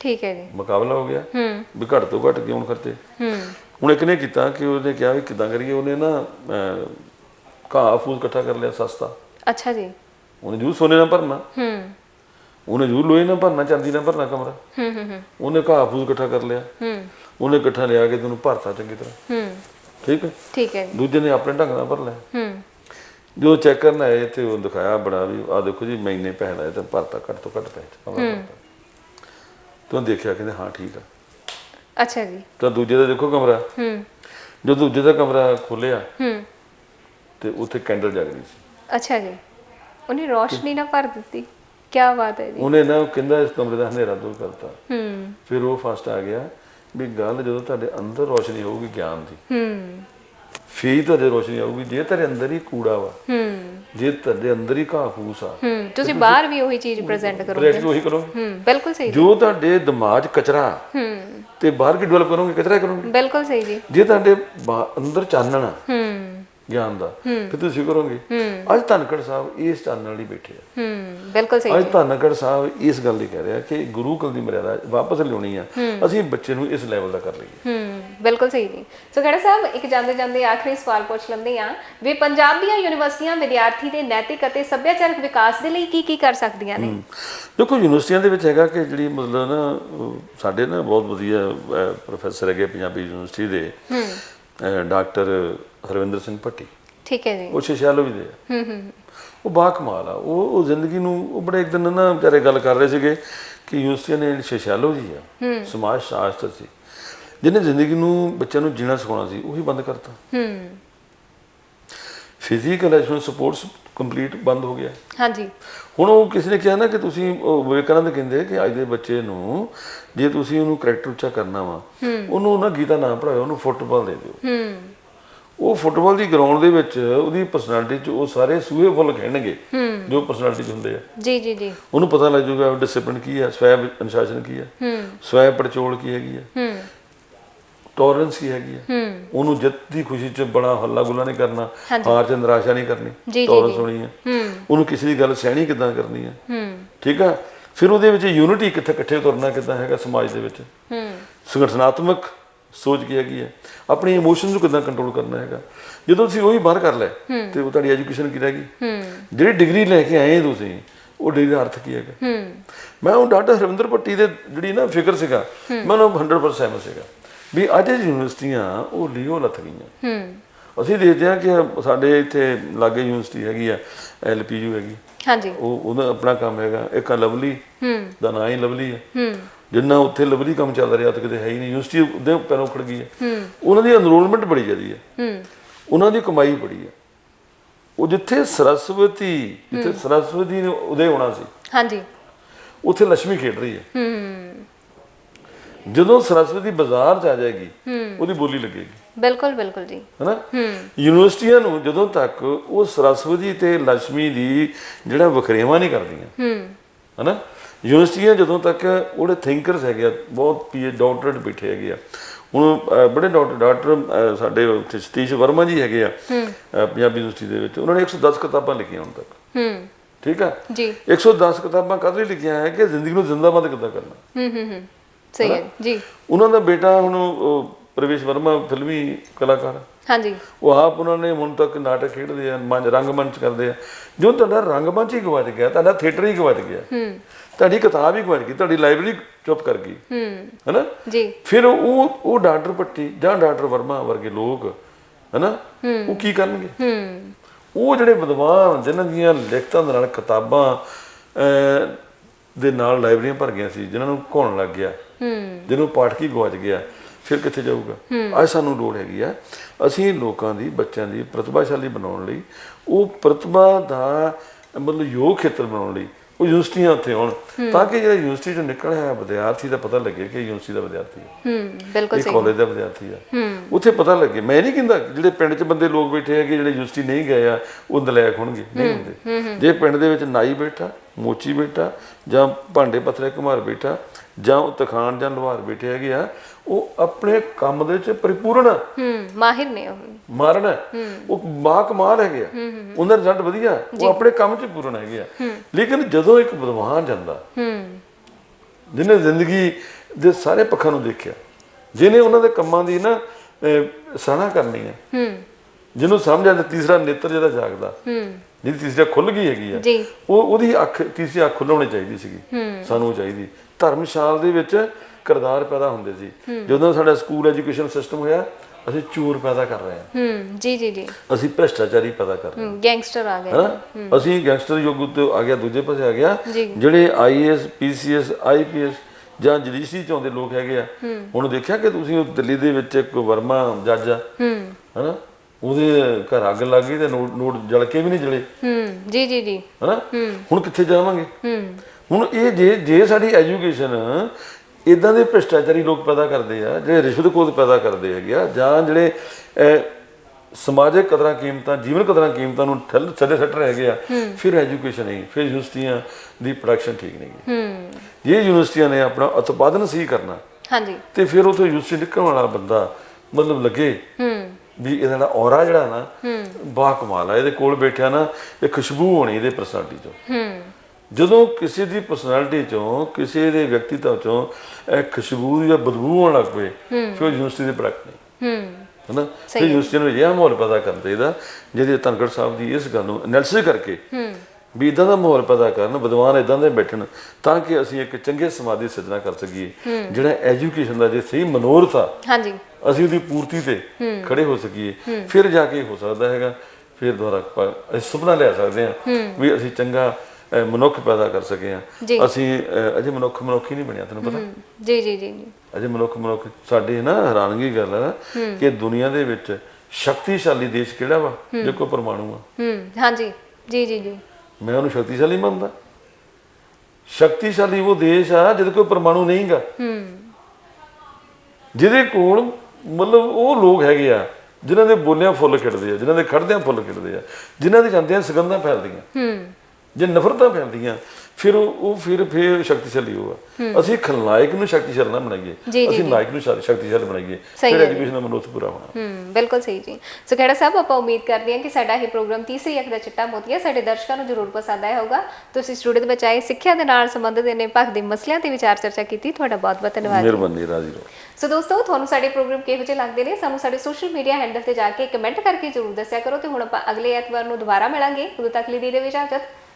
ਠੀਕ ਹੈ ਜੀ। ਮੁਕਾਬਲਾ ਹੋ ਗਿਆ। ਹੂੰ। ਵੀ ਘੱਟ ਤੋਂ ਘੱਟ ਕਿਉਂ ਖਰਚੇ? ਹੂੰ। ਹੁਣ ਇੱਕ ਨੇ ਕੀਤਾ ਕਿ ਉਹਨੇ ਕਿਹਾ ਵੀ ਕਿਦਾਂ ਕਰੀਏ ਉਹਨੇ ਨਾ ਅਹ, ਘਾਹ ਫੂਸ ਇਕੱਠਾ ਕਰ ਲਿਆ ਸਸਤਾ। ਅੱਛਾ ਜੀ। ਉਹਨੇ ਜੂ ਸੋਨੇ ਨਾਲ ਭਰਨਾ। ਹੂੰ। ਉਹਨੇ ਜੂ ਲੋਹੇ ਨਾਲ ਭਰਨਾ ਚਾਂਦੀ ਨਾਲ ਭਰਨਾ ਕਮਰਾ। ਹੂੰ ਹੂੰ ਹੂੰ। ਉਹਨੇ ਘਾਹ ਫੂਸ ਇਕੱਠਾ ਕਰ ਲਿਆ। ਹੂੰ। ਉਹਨੇ ਇਕੱਠਾ ਲਿਆ ਕੇ ਤੈਨੂੰ ਭਰਤਾ ਚੰਗੀ ਤਰ੍ਹਾਂ। ਹੂੰ। ਠੀਕ ਹੈ? ਠੀਕ ਹੈ ਜੀ। ਦੂਜੇ ਨੇ ਆਪਣੇ ਢੰਗ ਨਾਲ ਭਰ ਲਿਆ। ਹੂੰ। ਜਦੋਂ ਚੈੱਕ ਕਰਨ ਆਏ ਤੇ ਉਹ ਦਿਖਾਇਆ ਬੜਾ ਵੀ ਆ ਦੇਖੋ ਜੀ ਮੈਂ ਇੰਨੇ ਪੈਸੇ ਲਾਏ ਤੇ ਭਰਤਾ ਘੱਟ ਤੋਂ ਘੱਟ ਪੈਸੇ ਤੂੰ ਦੇਖਿਆ ਕਹਿੰਦੇ ਹਾਂ ਠੀਕ ਆ। ਅੱਛਾ ਜੀ। ਤਾਂ ਦੂਜੇ ਦਾ ਦੇਖੋ ਕਮਰਾ। ਹੂੰ। ਜਦੋਂ ਦੂਜੇ ਦਾ ਕਮਰਾ ਖੋਲਿਆ ਹੂੰ। ਤੇ ਉੱਥੇ ਕੈਂਡਲ ਜਗ ਰਹੀ ਸੀ। ਅੱਛਾ ਜੀ। ਉਹਨੇ ਰੋਸ਼ਨੀ ਨਾ ਭਰ ਦਿੱਤੀ। ਕੀ ਬਾਤ ਹੈ ਜੀ। ਉਹਨੇ ਨਾ ਕਹਿੰਦਾ ਇਸ ਕਮਰੇ ਦਾ ਹਨੇਰਾ ਦੂਰ ਕਰਤਾ। ਹੂੰ। ਫਿਰ ਉਹ ਫਸਟ ਆ ਗਿਆ ਵੀ ਗੱਲ ਜਦੋਂ ਤੁਹਾਡੇ ਅੰਦਰ ਰੋਸ਼ਨੀ ਹੋਊਗੀ ਗਿਆਨ ਦੀ। ਹੂੰ। ਫੇਰ ਤੁਹਾਡੇ ਰੋਸ਼ਨੀ ਆਊਗੀ ਜੇ ਤੁਹਾਡੇ ਅੰਦਰ ਹੀ ਕੂੜਾ ਵਾ ਹੂੰ। ਜੇ ਤੁਹਾਡੇ ਅੰਦਰ ਹੀ ਘਾਹ ਫੂਸ ਆ ਹੂੰ ਤੁਸੀਂ ਬਾਹਰ ਵੀ ਉਹੀ ਚੀਜ਼ ਪ੍ਰੈਜ਼ੈਂਟ ਕਰੋ ਪ੍ਰੈਕਟਿਸ ਉਹੀ ਕਰੋ। ਹੂੰ ਬਿਲਕੁਲ ਸਹੀ ਜੀ ਜੋ। ਤੁਹਾਡੇ ਦਿਮਾਗ 'ਚ ਕਚਰਾ ਹੂੰ। ਤੇ ਬਾਹਰ ਕੀ ਡਿਵੈਲਪ ਕਰੋਗੇ ਕਚਰਾ ਹੀ ਕਰੋਗੇ? ਬਿਲਕੁਲ ਸਹੀ ਜੀ। ਜੇ ਤੁਹਾਡੇ ਬਾ- ਅੰਦਰ ਚਾਨਣ ਆ ਹੂੰ। ਗਿਆਨ ਦਾ। ਫਿਰ ਤੁਸੀਂ ਕਰੋਗੇ ਅੱਜ ਧਨਕੜ ਸਾਹਿਬ ਇਸ ਚਾਨਣ ਨਾਲ ਹੀ ਬੈਠੇ ਆ। ਹੂੰ ਬਿਲਕੁਲ ਸਹੀ ਅੱਜ ਧਨਕੜ ਸਾਹਿਬ ਇਸ ਗੱਲ ਲਈ ਕਹਿ ਰਿਹਾ ਕਿ ਗੁਰੂ ਕੁਲ ਦੀ ਮਰਿਆਦਾ ਵਾਪਸ ਲਿਆਉਣੀ ਆ। ਅਸੀਂ ਬੱਚੇ ਨੂੰ ਇਸ ਲੈਵਲ ਦਾ ਕਰ ਲਈਏ। ਹੂੰ ਬਿਲਕੁਲ ਸਹੀ ਜੀ। ਸੋ ਖੜਾ ਸਾਹਿਬ ਇੱਕ ਜਾਂਦੇ ਜਾਂਦੇ ਆਖਰੀ ਸਵਾਲ ਪੁੱਛ ਲੈਂਦੇ ਆ ਵੀ ਪੰਜਾਬ ਦੀਆਂ ਯੂਨੀਵਰਸਿਟੀਆਂ ਵਿਦਿਆਰਥੀ ਦੇ ਨੈਤਿਕ ਅਤੇ ਸੱਭਿਆਚਾਰਕ ਵਿਕਾਸ ਦੇ ਲਈ ਕੀ ਕੀ ਕਰ ਸਕਦੀਆਂ ਨੇ? ਦੇਖੋ ਯੂਨੀਵਰਸਿਟੀਆਂ ਦੇ ਵਿੱਚ ਹੈਗਾ ਕਿ ਜਿਹੜੀ ਮਤਲਬ ਨਾ ਸਾਡੇ ਨਾ ਬਹੁਤ ਵਧੀਆ ਪ੍ਰੋਫੈਸਰ ਹੈਗੇ ਪੰਜਾਬੀ ਯੂਨੀਵਰਸਿਟੀ ਦੇ। ਡਾਕਟਰ ਹਰਵਿੰਦਰ ਸਿੰਘ ਭੱਟੀ। ਠੀਕ ਹੈ ਜੀ। ਉਹ ਸ਼ਿਸ਼ਾਲੋ ਵੀ ਦੇ ਹੂੰ ਹੂੰ ਉਹ ਬਾ ਕਮਾਲ ਆ। ਉਹ ਉਹ ਜ਼ਿੰਦਗੀ ਨੂੰ ਉਹ ਬੜੇ ਇੱਕ ਦਿਨ ਨਾ ਵਿਚਾਰੇ ਗੱਲ ਕਰ ਰਹੇ ਸੀਗੇ ਕਿ ਯੂਨੀਵਰਸਿਟੀ ਨੇ ਸ਼ਿਸ਼ਾਲੋ ਜੀ ਆ ਸਮਾਜ ਸ਼ਾਸਤਰ ਸੀ ਜਿਹਨੇ ਜ਼ਿੰਦਗੀ ਨੂੰ ਬੱਚਿਆਂ ਨੂੰ ਜੀਣਾ ਸਿਖਾਉਣਾ ਸੀ ਉਹੀ ਬੰਦ ਕਰਤਾ। ਹੂੰ। ਫਿਜ਼ੀਕਲ ਐਜੂਕੇਸ਼ਨ ਸਪੋਰਟਸ ਕੰਪਲੀਟ ਬੰਦ ਹੋ ਗਿਆ। ਹਾਂਜੀ। ਹੁਣ ਉਹ ਕਿਸੇ ਨੇ ਕਿਹਾ ਨਾ ਕਿ ਤੁਸੀਂ ਉਹ ਵਿਵੇਕਾਨੰਦ ਕਹਿੰਦੇ ਕਿ ਅੱਜ ਦੇ ਬੱਚੇ ਨੂੰ ਜੇ ਤੁਸੀਂ ਉਹਨੂੰ ਕਰੈਕਟਰ ਉੱਚਾ ਕਰਨਾ ਵਾ ਉਹਨੂੰ ਨਾ ਗੀਤਾ ਨਾ ਪੜਾਓ ਉਹਨੂੰ ਫੁੱਟਬਾਲ ਦੇ ਦਿਓ। ਹੂੰ। ਉਹ ਫੁੱਟਬਾਲ ਦੀ ਗਰਾਊਂਡ ਦੇ ਵਿੱਚ ਉਹਦੀ ਪਰਸਨੈਲਿਟੀ ਚ ਉਹ ਸਾਰੇ ਸੂਹੇ ਫੁੱਲ ਖੇਡਣਗੇ ਜੋ ਪਰਸਨੈਲਿਟੀ ਚ ਹੁੰਦੇ ਆ। ਜੀ ਜੀ ਜੀ। ਉਹਨੂੰ ਪਤਾ ਲੱਗ ਜਾਊਗਾ ਡਿਸਪਲਿਨ ਕੀ ਹੈ ਸਵੈ ਅਨੁਸ਼ਾਸਨ ਕੀ ਹੈ ਹੂੰ। ਸਵੈ ਪੜਚੋਲ ਕੀ ਹੈਗੀ ਹੈ ਹੂੰ। ਟੋਲਰੈਂਸ ਕੀ ਹੈਗੀ ਹੈ ਹੂੰ। ਉਹਨੂੰ ਜਿੱਤ ਦੀ ਖੁਸ਼ੀ ਚ ਬੜਾ ਹੱਲਾ ਗੁੱਲਾ ਨਹੀਂ ਕਰਨਾ। ਹਾਰ ਚ ਨਿਰਾਸ਼ਾ ਨਹੀਂ ਕਰਨੀ ਟੋਲਰੈਂਸ ਹੋਣੀ ਹੈ ਹੂੰ। ਉਹਨੂੰ ਕਿਸੇ ਦੀ ਗੱਲ ਸਹਿਣੀ ਕਿਦਾਂ ਕਰਨੀ ਹੈ ਹੂੰ। ਠੀਕ ਆ? ਫਿਰ ਉਹਦੇ ਵਿੱਚ ਯੂਨਿਟੀ ਕਿੱਥੇ ਇਕੱਠੇ ਤੁਰਨਾ ਕਿੱਦਾਂ ਹੈਗਾ ਸਮਾਜ ਦੇ ਵਿੱਚ? ਹੂੰ। ਸੰਗਠਨਾਤਮਕ ਸੋਚ ਕੀ ਹੈਗੀ ਹੈ ਆਪਣੀ ਇਮੋਸ਼ਨਸ ਨੂੰ ਕਿੱਦਾਂ ਕੰਟਰੋਲ ਕਰਨਾ ਹੈਗਾ? ਜਦੋਂ ਤੁਸੀਂ ਉਹੀ ਬਾਹਰ ਕਰ ਲੈ ਤੇ ਉਹ ਤੁਹਾਡੀ ਐਜੂਕੇਸ਼ਨ ਕੀ ਰਹਿ ਗਈ? ਹੂੰ। ਜਿਹੜੀ ਡਿਗਰੀ ਲੈ ਕੇ ਆਏ ਤੁਸੀਂ ਉਹ ਡਿਗਰੀ ਦਾ ਅਰਥ ਕੀ ਹੈਗਾ? ਹੂੰ। ਮੈਂ ਉਹ ਡਾਕਟਰ ਹਰਵਿੰਦਰ ਪੱਟੀ ਦੇ ਜਿਹੜੀ ਨਾ ਫਿਕਰ ਸੀਗਾ ਮੈਂ ਉਹ 100% ਸਹਿਮਤ ਸੀਗਾ। ਵੀ ਅੱਜ ਯੂਨੀਵਰਸਿਟੀਆਂ ਉਹ ਲਿਓ ਲੱਥ ਗਈਆਂ। ਹੂੰ। ਅਸੀਂ ਦੇਖਦੇ ਹਾਂ ਕਿ ਸਾਡੇ ਇੱਥੇ ਲਾਗੇ ਯੂਨੀਵਰਸਿਟੀ ਹੈਗੀ ਆ ਐਲਪੀਯੂ ਹੈਗੀ। ਹਾਂਜੀ। ਉਹ ਉਹਦਾ ਆਪਣਾ ਕੰਮ ਹੈਗਾ। ਇੱਕ ਆ ਲਵਲੀ ਹੂੰ। ਦਾ ਨਾਂ ਹੀ ਲਵਲੀ ਹੈ ਹੂੰ। ਜਿੰਨਾ ਉੱਥੇ ਲਵਲੀ ਕੰਮ ਚੱਲ ਰਿਹਾ ਤੇ ਕਿਤੇ ਹੈ ਹੀ ਨਹੀਂ। ਯੂਨੀਵਰਸਿਟੀ ਉਹਦੇ ਪੈਰੋਂ ਖੜ ਗਈ ਹੈ ਹੂੰ। ਉਹਨਾਂ ਦੀ ਐਨਰੋਲਮੈਂਟ ਬੜੀ ਜ਼ਿਆਦੀ ਹੈ ਹੂੰ। ਉਹਨਾਂ ਦੀ ਕਮਾਈ ਬੜੀ ਹੈ ਉਹ ਜਿੱਥੇ ਸਰਸਵਤੀ ਜਿੱਥੇ ਸਰਸਵਤੀ ਨੇ ਉਦੇ ਹੋਣਾ ਸੀ। ਹਾਂਜੀ। ਉੱਥੇ ਲక్ష్ਮੀ ਖੇਡ ਰਹੀ ਹੈ ਹੂੰ। ਜਦੋਂ ਸਰਸਵਤੀ ਬਾਜ਼ਾਰ 'ਚ ਆ ਜਾਏਗੀ ਉਹਦੀ ਬੋਲੀ ਲੱਗੇਗੀ। ਬਿਲਕੁਲ ਬਿਲਕੁਲ ਜੀ। ਹੈਨਾ? ਯੂਨੀਵਰਸਿਟੀਆਂ ਨੂੰ ਜਦੋਂ ਤੱਕ ਉਹ ਸਰਸਵਤੀ ਤੇ ਲక్ష్ਮੀ ਦੀ ਜਿਹੜਾ ਵਖਰੇਵਾ ਨਹੀਂ ਕਰਦੀਆਂ ਹਨਾ? ਯੂਨੀਵਰਸਿਟੀਆਂ ਜਦੋਂ ਤੱਕ ਉਹਦੇ ਥਿੰਕਰਸ ਹੈਗੇ ਆ ਬਹੁਤ ਪੀਏ ਡਾਕਟਰੇਟ ਬੈਠੇ ਹੈਗੇ ਆ। ਹੁਣ ਬੜੇ ਡਾਕਟਰ ਡਾਕਟਰ ਸਾਡੇ ਸਤੀਸ਼ ਵਰਮਾ ਜੀ ਹੈਗੇ ਆ ਪੰਜਾਬੀ ਯੂਨੀਵਰਸਿਟੀ ਦੇ ਵਿੱਚ। ਉਹਨਾਂ ਨੇ 110 ਕਿਤਾਬਾਂ ਲਿਖੀਆਂ ਹੁਣ ਤੱਕ। ਹੂੰ। ਠੀਕ ਆ? ਜੀ। 110 ਕਿਤਾਬਾਂ ਕਦ ਲਈ ਲਿਖੀਆਂ ਹੈ ਕਿ ਜ਼ਿੰਦਗੀ ਨੂੰ ਜ਼ਿੰਦਾਬਾਦ ਕਿੱਦਾਂ ਕਰਨਾ? ਹੂੰ ਹੂੰ ਹੂੰ। ਸਹੀ ਹੈ ਜੀ। ਉਹਨਾਂ ਦਾ ਬੇਟਾ ਹੁਣ ਪ੍ਰਵੇਸ਼ ਵਰਮਾ ਫਿਲਮੀ ਕਲਾਕਾਰ ਆ। ਹਾਂਜੀ। ਉਹ ਆਪ ਉਹਨਾਂ ਨੇ ਹੁਣ ਤੱਕ ਨਾਟਕ ਖੇਡਦੇ ਆ ਮੰਚ ਰੰਗਮੰਚ ਕਰਦੇ ਆ। ਜੋ ਤੁਹਾਡਾ ਰੰਗਮੰਚ ਹੀ ਗਵਾਚ ਗਿਆ ਤੁਹਾਡਾ ਥੀਏਟਰ ਹੀ ਗਵਾਚ ਗਿਆ। ਹੂੰ। ਤੁਹਾਡੀ ਕਿਤਾਬ ਹੀ ਗਵਾਚ ਗਈ ਤੁਹਾਡੀ ਲਾਇਬ੍ਰੇਰੀ ਚੁੱਪ ਕਰ ਗਈ। ਹੂੰ। ਹੈਨਾ? ਜੀ। ਫਿਰ ਉਹ ਉਹ ਡਾਕਟਰ ਪੱਟੀ ਜਾਂ ਡਾਕਟਰ ਵਰਮਾ ਵਰਗੇ ਲੋਕ ਹੈਨਾ? ਉਹ ਕੀ ਕਰਨਗੇ? ਹੂੰ। ਉਹ ਜਿਹੜੇ ਵਿਦਵਾਨ ਜਿਨ੍ਹਾਂ ਦੀਆਂ ਲਿਖਤਾਂ ਦੇ ਨਾਲ ਕਿਤਾਬਾਂ ਦੇ ਨਾਲ ਲਾਇਬ੍ਰੇਰੀਆਂ ਭਰ ਗਈਆਂ ਸੀ ਜਿਨ੍ਹਾਂ ਨੂੰ ਘੁਣ ਲੱਗ ਗਿਆ। ਹੂੰ। ਜਿਹਨੂੰ ਪਾਠਕੀ ਗਵਾਚ ਗਿਆ ਫਿਰ ਕਿੱਥੇ ਜਾਊਗਾ? ਅੱਜ ਸਾਨੂੰ ਲੋੜ ਹੈਗੀ ਆ ਅਸੀਂ ਲੋਕਾਂ ਦੀ ਬੱਚਿਆਂ ਦੀ ਪ੍ਰਤਿਭਾਸ਼ਾਲੀ ਬਣਾਉਣ ਲਈ ਉਹ ਪ੍ਰਤਿਭਾ ਦਾ ਮਤਲਬ ਯੋਗ ਖੇਤਰ ਬਣਾਉਣ ਲਈ ਉਹ ਯੂਨੀਵਰਸਿਟੀਆਂ ਉੱਥੇ ਆਉਣ ਤਾਂ ਕਿ ਜਿਹੜਾ ਯੂਨੀਵਰਸਿਟੀ ਚੋਂ ਨਿਕਲ ਆਇਆ ਵਿਦਿਆਰਥੀ ਦਾ ਪਤਾ ਲੱਗੇ ਕਿ ਯੂਨੀਵਰਸਿਟੀ ਦਾ ਵਿਦਿਆਰਥੀ ਹੈ ਹੂੰ ਬਿਲਕੁਲ ਇਹ ਸਹੀ। ਕਾਲਜ ਦਾ ਵਿਦਿਆਰਥੀ ਹੂੰ। ਉੱਥੇ ਪਤਾ ਲੱਗੇ। ਮੈਂ ਨਹੀਂ ਕਹਿੰਦਾ ਜਿਹੜੇ ਪਿੰਡ 'ਚ ਬੰਦੇ ਲੋਕ ਬੈਠੇ ਹੈਗੇ ਜਿਹੜੇ ਯੂਨੀਵਰਸਿਟੀ ਨਹੀਂ ਗਏ ਆ ਉਹ ਨਲਾਇਕ ਹੋਣਗੇ। ਨਹੀਂ ਹੁੰਦੇ। ਜੇ ਪਿੰਡ ਦੇ ਵਿੱਚ ਨਾਈ ਬੈਠਾ ਮੋਚੀ ਬੈਠਾ ਜਾਂ ਭਾਂਡੇ ਪੱਥਰੇ ਘੁਮਾਰ ਬੈਠਾ ਜਾਂ ਉਹ ਤਖਾਨ ਜਾਂ ਲੁਹਾਰ ਬੈਠੇ ਹੈਗੇ ਆ ਉਹ ਆਪਣੇ ਕੰਮ ਦੇ ਵਿੱਚ ਪਰਿਪੂਰਨ ਆ, ਹੂੰ ਮਾਹਿਰ ਨੇ ਉਹ। ਮਾਰਨ ਆ। ਉਹ ਬਾ ਕਮਾਲ ਹੈਗੇ ਆ। ਉਹਨਾਂ ਦਾ ਰਿਜ਼ਲਟ ਵਧੀਆ। ਉਹ ਆਪਣੇ ਕੰਮ 'ਚ ਪੂਰਨ ਹੈਗੇ ਆ। ਲੇਕਿਨ ਜਦੋਂ ਇੱਕ ਵਿਦਵਾਨ ਜਾਂਦਾ ਹੂੰ। ਜਿਹਨੇ ਜ਼ਿੰਦਗੀ ਦੇ ਸਾਰੇ ਪੱਖਾਂ ਨੂੰ ਦੇਖਿਆ ਜਿਹਨੇ ਉਹਨਾਂ ਦੇ ਕੰਮਾਂ ਦੀ ਨਾ ਅਹ, ਸਰਾਹਨਾ ਕਰਨੀ ਹੈ ਹੂੰ। ਜਿਹਨੂੰ ਸਮਝ ਆਉਂਦਾ ਤੀਸਰਾ ਨੇਤਰ ਜਿਹਦਾ ਜਾਗਦਾ ਹੂੰ। ਜਿਹਦੀ ਤੀਸਰੀ ਅੱਖ ਖੁੱਲ ਗਈ ਹੈਗੀ ਆ ਜੀ। ਉਹ ਉਹਦੀ ਅੱਖ ਤੀਸਰੀ ਅੱਖ ਖੁੱਲ੍ਹਣੀ ਚਾਹੀਦੀ ਸੀਗੀ। ਸਾਨੂੰ ਚਾਹੀਦੀ। ਧਰਮਸ਼ਾਲ ਦੇ ਵਿੱਚ ਕਿਰਦਾਰ ਪੈਦਾ ਹੁੰਦੇ ਸੀ। ਜਦੋਂ ਸਾਡਾ ਸਕੂਲ ਐਜੂਕੇਸ਼ਨ ਸਿਸਟਮ ਹੋਇਆ ਅਸੀਂ ਚੋਰ ਪੈਦਾ ਕਰ ਰਹੇ ਹਾਂ। ਹੂੰ ਜੀ ਜੀ ਜੀ। ਅਸੀਂ ਭ੍ਰਿਸ਼ਟਾਚਾਰੀ ਪੈਦਾ ਕਰ ਰਹੇ ਹਾਂ। ਗੈਂਗਸਟਰ ਆ ਗਏ। ਅਸੀਂ ਗੈਂਗਸਟਰ ਯੁੱਗ ਉੱਤੇ ਆ ਗਿਆ ਦੂਜੇ ਪਾਸੇ ਆ ਗਿਆ। ਜਿਹੜੇ ਆਈਏਐਸ ਪੀਸੀਐਸ ਆਈਪੀਐਸ ਜਾਂ ਜੁਡੀਸ਼ਰੀ ਚ ਆਉਂਦੇ ਲੋਕ ਹੈਗੇ ਆ ਹੁਣ ਦੇਖਿਆ ਕਿ ਤੁਸੀਂ ਦਿੱਲੀ ਦੇ ਵਿੱਚ ਇੱਕ ਵਰਮਾ ਜੱਜ ਆ? ਹੂੰ। ਹੈਨਾ? ਉਹਦੇ ਘਰ ਅੱਗ ਲੱਗ ਗਈ ਤੇ ਨੋਟ ਨੋਟ ਜਲ ਕੇ ਵੀ ਨਹੀਂ ਜਲੇ। ਹੂੰ ਜੀ ਜੀ ਜੀ। ਹੈਨਾ? ਹੁਣ ਕਿੱਥੇ ਜਾਵਾਂਗੇ? ਹੂੰ। ਹੁਣ ਇਹ ਜੇ ਜੇ ਸਾਡੀ ਐਜੂਕੇਸ਼ਨ ਇਦਾਂ ਦੇ ਭ੍ਰਿਸ਼ਟਾਚਾਰੀ ਲੋਕ ਪੈਦਾ ਕਰਦੇ ਆ ਜਿਹੜੇ ਰਿਸ਼ਵਤਖੋਰ ਪੈਦਾ ਕਰਦੇ ਹੈਗੇ ਆ ਜਾਂ ਜਿਹੜੇ ਸਮਾਜਿਕ ਕਦਰਾਂ ਕੀਮਤਾਂ ਜੀਵਨ ਕਦਰਾਂ ਕੀਮਤਾਂ ਨੂੰ ਠੱਲ ਛੱਡੇ ਸੱਟ ਰਹੇ ਹੈਗੇ ਆ ਫਿਰ ਐਜੂਕੇਸ਼ਨ ਨਹੀਂ ਫਿਰ ਯੂਨੀਵਰਸਿਟੀਆਂ ਦੀ ਪ੍ਰੋਡਕਸ਼ਨ ਠੀਕ ਨਹੀਂ ਹੈ। ਹੂੰ। ਜੇ ਯੂਨੀਵਰਸਿਟੀਆਂ ਨੇ ਆਪਣਾ ਉਤਪਾਦਨ ਸਹੀ ਕਰਨਾ ਹਾਂਜੀ। ਤੇ ਫਿਰ ਉਥੋਂ ਯੂਨੀਵਰਸਿਟੀ ਨਿਕਲਣ ਵਾਲਾ ਬੰਦਾ ਮਤਲਬ ਲੱਗੇ ਹੂੰ। ਵੀ ਇਹਦਾ ਜਿਹੜਾ ਔਰਾ ਜਿਹੜਾ ਨਾ ਬਾ ਕਮਾਲ ਆ ਇਹਦੇ ਕੋਲ ਬੈਠਿਆ ਨਾ ਇਹ ਖੁਸ਼ਬੂ ਹੋਣੀ ਇਹਦੇ ਪਰਸਨੈਲਿਟੀ ਚੋਂ। ਹੂੰ। ਜਦੋਂ ਕਿਸੇ ਦੀ ਪਰਸਨੈਲਿਟੀ ਚੋਂ ਕਿਸੇ ਦੇ ਵਿਅਕਤੀਤਵ ਚੋਂ ਇਹ ਖੁਸ਼ਬੂ ਜਾਂ ਬਦਬੂ ਆਉਣ ਲੱਗ ਪਏ ਫਿਰ ਯੂਨੀਵਰਸਿਟੀ ਦੇ ਪ੍ਰੋਡਕਟ ਨਹੀਂ। ਹੂੰ। ਹਨਾ? ਫਿਰ ਯੂਨੀਵਰਸਿਟੀ ਨੂੰ ਇਹ ਮਾਹੌਲ ਪੈਦਾ ਕਰਨਾ ਚਾਹੀਦਾ ਜਿਹਦੇ ਧਨਖੜ ਸਾਹਿਬ ਦੀ ਇਸ ਗੱਲ ਨੂੰ ਐਨਾਲਿਸਿਸ ਕਰਕੇ ਹੂੰ। ਵੀ ਇਦਾਂ ਦਾ ਮਾਹੌਲ ਪੈਦਾ ਕਰਨ ਵਿਦਵਾਨ ਇਦਾਂ ਦੇ ਬੈਠਣ ਤਾਂ ਕਿ ਅਸੀਂ ਇੱਕ ਚੰਗੇ ਸਮਾਜ ਦੀ ਸਿਰਜਣਾ ਕਰ ਸਕੀਏ। ਜਿਹੜਾ ਐਜੂਕੇਸ਼ਨ ਦਾ ਜੇ ਸਹੀ ਮਨੋਰਥ ਆ ਹਾਂਜੀ। ਅਸੀਂ ਉਹਦੀ ਪੂਰਤੀ ਤੇ ਖੜੇ ਹੋ ਸਕੀਏ। ਫਿਰ ਜਾ ਕੇ ਹੋ ਸਕਦਾ ਹੈਗਾ ਫਿਰ ਦੁਬਾਰਾ ਅਸੀਂ ਸੁਪਨਾ ਲੈ ਸਕਦੇ ਹਾਂ। ਵੀ ਅਸੀਂ ਚੰਗਾ ਮਨੁੱਖ ਪੈਦਾ ਕਰ ਸਕੇ ਜੀ। ਅਸੀਂ ਅਜੇ ਮਨੁੱਖ ਮਨੁੱਖ ਹੀ ਨਹੀਂ ਬਣਿਆ ਤੈਨੂੰ ਪਤਾ? ਜੀ ਜੀ ਜੀ ਜੀ। ਅਜੇ ਮਨੁੱਖ ਮਨੁੱਖ ਸਾਡੇ ਨਾ ਹੈਰਾਨਗੀ ਗੱਲ ਆ ਕਿ ਦੁਨੀਆ ਦੇ ਵਿੱਚ ਸ਼ਕਤੀਸ਼ਾਲੀ ਦੇਸ਼ ਕਿਹੜਾ ਵਾ? ਜੇ ਕੋਈ ਪਰਮਾਣੂ ਆ। ਹੂੰ ਹਾਂਜੀ। ਜੀ ਜੀ ਜੀ। ਮੈਂ ਉਹਨੂੰ ਸ਼ਕਤੀਸ਼ਾਲੀ ਮੰਨਦਾ। ਸ਼ਕਤੀਸ਼ਾਲੀ ਉਹ ਦੇਸ਼ ਆ ਜਿਹਦੇ ਕੋਈ ਪਰਮਾਣੂ ਨਹੀਂਗਾ ਹੂੰ। ਜਿਹਦੇ ਕੋਲ ਮਤਲਬ ਉਹ ਲੋਕ ਹੈਗੇ ਆ ਜਿਨ੍ਹਾਂ ਦੇ ਬੋਲਿਆਂ ਫੁੱਲ ਖਿੜਦੇ ਆ ਜਿਨ੍ਹਾਂ ਦੇ ਖੜਦਿਆਂ ਫੁੱਲ ਖਿੜਦੇ ਆ ਜਿਨ੍ਹਾਂ ਦੇ ਜਾਂਦਿਆਂ ਸੁਗੰਧਾਂ ਫੈਲਦੀਆਂ। ਹੂੰ। ਜੇ ਨਫ਼ਰਤਾਂ ਫੈਲਦੀਆਂ ਫਿਰ ਉਹ ਫਿਰ ਫਿਰ ਸ਼ਕਤੀਸ਼ਾਲੀ ਹੋਊਗਾ ਅਸੀਂ ਖਲਨਾਇਕ ਨੂੰ ਸ਼ਕਤੀਸ਼ਾਲੀ ਨਾ ਬਣਾਈਏ ਅਸੀਂ ਨਾਇਕ ਨੂੰ ਸ਼ਕਤੀਸ਼ਾਲੀ ਬਣਾਈਏ ਫਿਰ। ਐਜੂਕੇਸ਼ਨ ਦਾ ਮਨੋਰਥ ਪੂਰਾ ਹੋਣਾ। ਹੂੰ ਬਿਲਕੁਲ ਸਹੀ ਜੀ। ਸੋ ਖੇੜਾ ਸਾਹਿਬ ਆਪਾਂ ਉਮੀਦ ਕਰਦੇ ਹਾਂ ਕਿ ਸਾਡਾ ਇਹ ਪ੍ਰੋਗਰਾਮ ਤੀਸਰੀ ਅੱਖ ਦਾ ਚਿੱਟਾ ਮੋਤੀਆ ਸਾਡੇ ਦਰਸ਼ਕਾਂ ਨੂੰ ਜ਼ਰੂਰ ਪਸੰਦ ਆਇਆ ਹੋਊਗਾ। ਤੁਸੀਂ ਵਿੱਚ ਆਏ ਸਿੱਖਿਆ ਦੇ ਨਾਲ ਸੰਬੰਧਿਤ ਨੇ ਭਗ ਦੇ ਮਸਲਿਆਂ ਤੇ ਵਿਚਾਰ ਚਰਚਾ ਕੀਤੀ ਤੁਹਾਡਾ ਬਹੁਤ ਬਹੁਤ ਧੰਨਵਾਦ ਮਿਹਰਬਾਨੀ ਰਾਜੀ ਰਹੋ। ਸੋ ਦੋਸਤੋ ਤੁਹਾਨੂੰ ਸਾਡੇ ਪ੍ਰੋਗਰਾਮ ਕਿਹੋ ਜਿਹੇ ਲੱਗਦੇ ਨੇ ਸਾਨੂੰ ਸਾਡੇ ਸੋਸ਼ਲ ਮੀਡੀਆ ਹੈਂਡਲ ਤੇ ਜਾ ਕੇ ਕਮੈਂਟ ਕਰਕੇ ਜ਼ਰੂਰ ਦੱਸਿਆ ਕਰੋ ਤੇ ਹੁਣ ਆਪਾਂ ਅਗਲੇ ਐਤਵਾਰ ਨੂੰ ਦੁਬਾਰਾ ਮਿਲਾਂਗੇ। ਉਦੋਂ ਤੱਕ ਲਈ ਦੀ ਦੇ ਇਜਾਜ਼ਤ।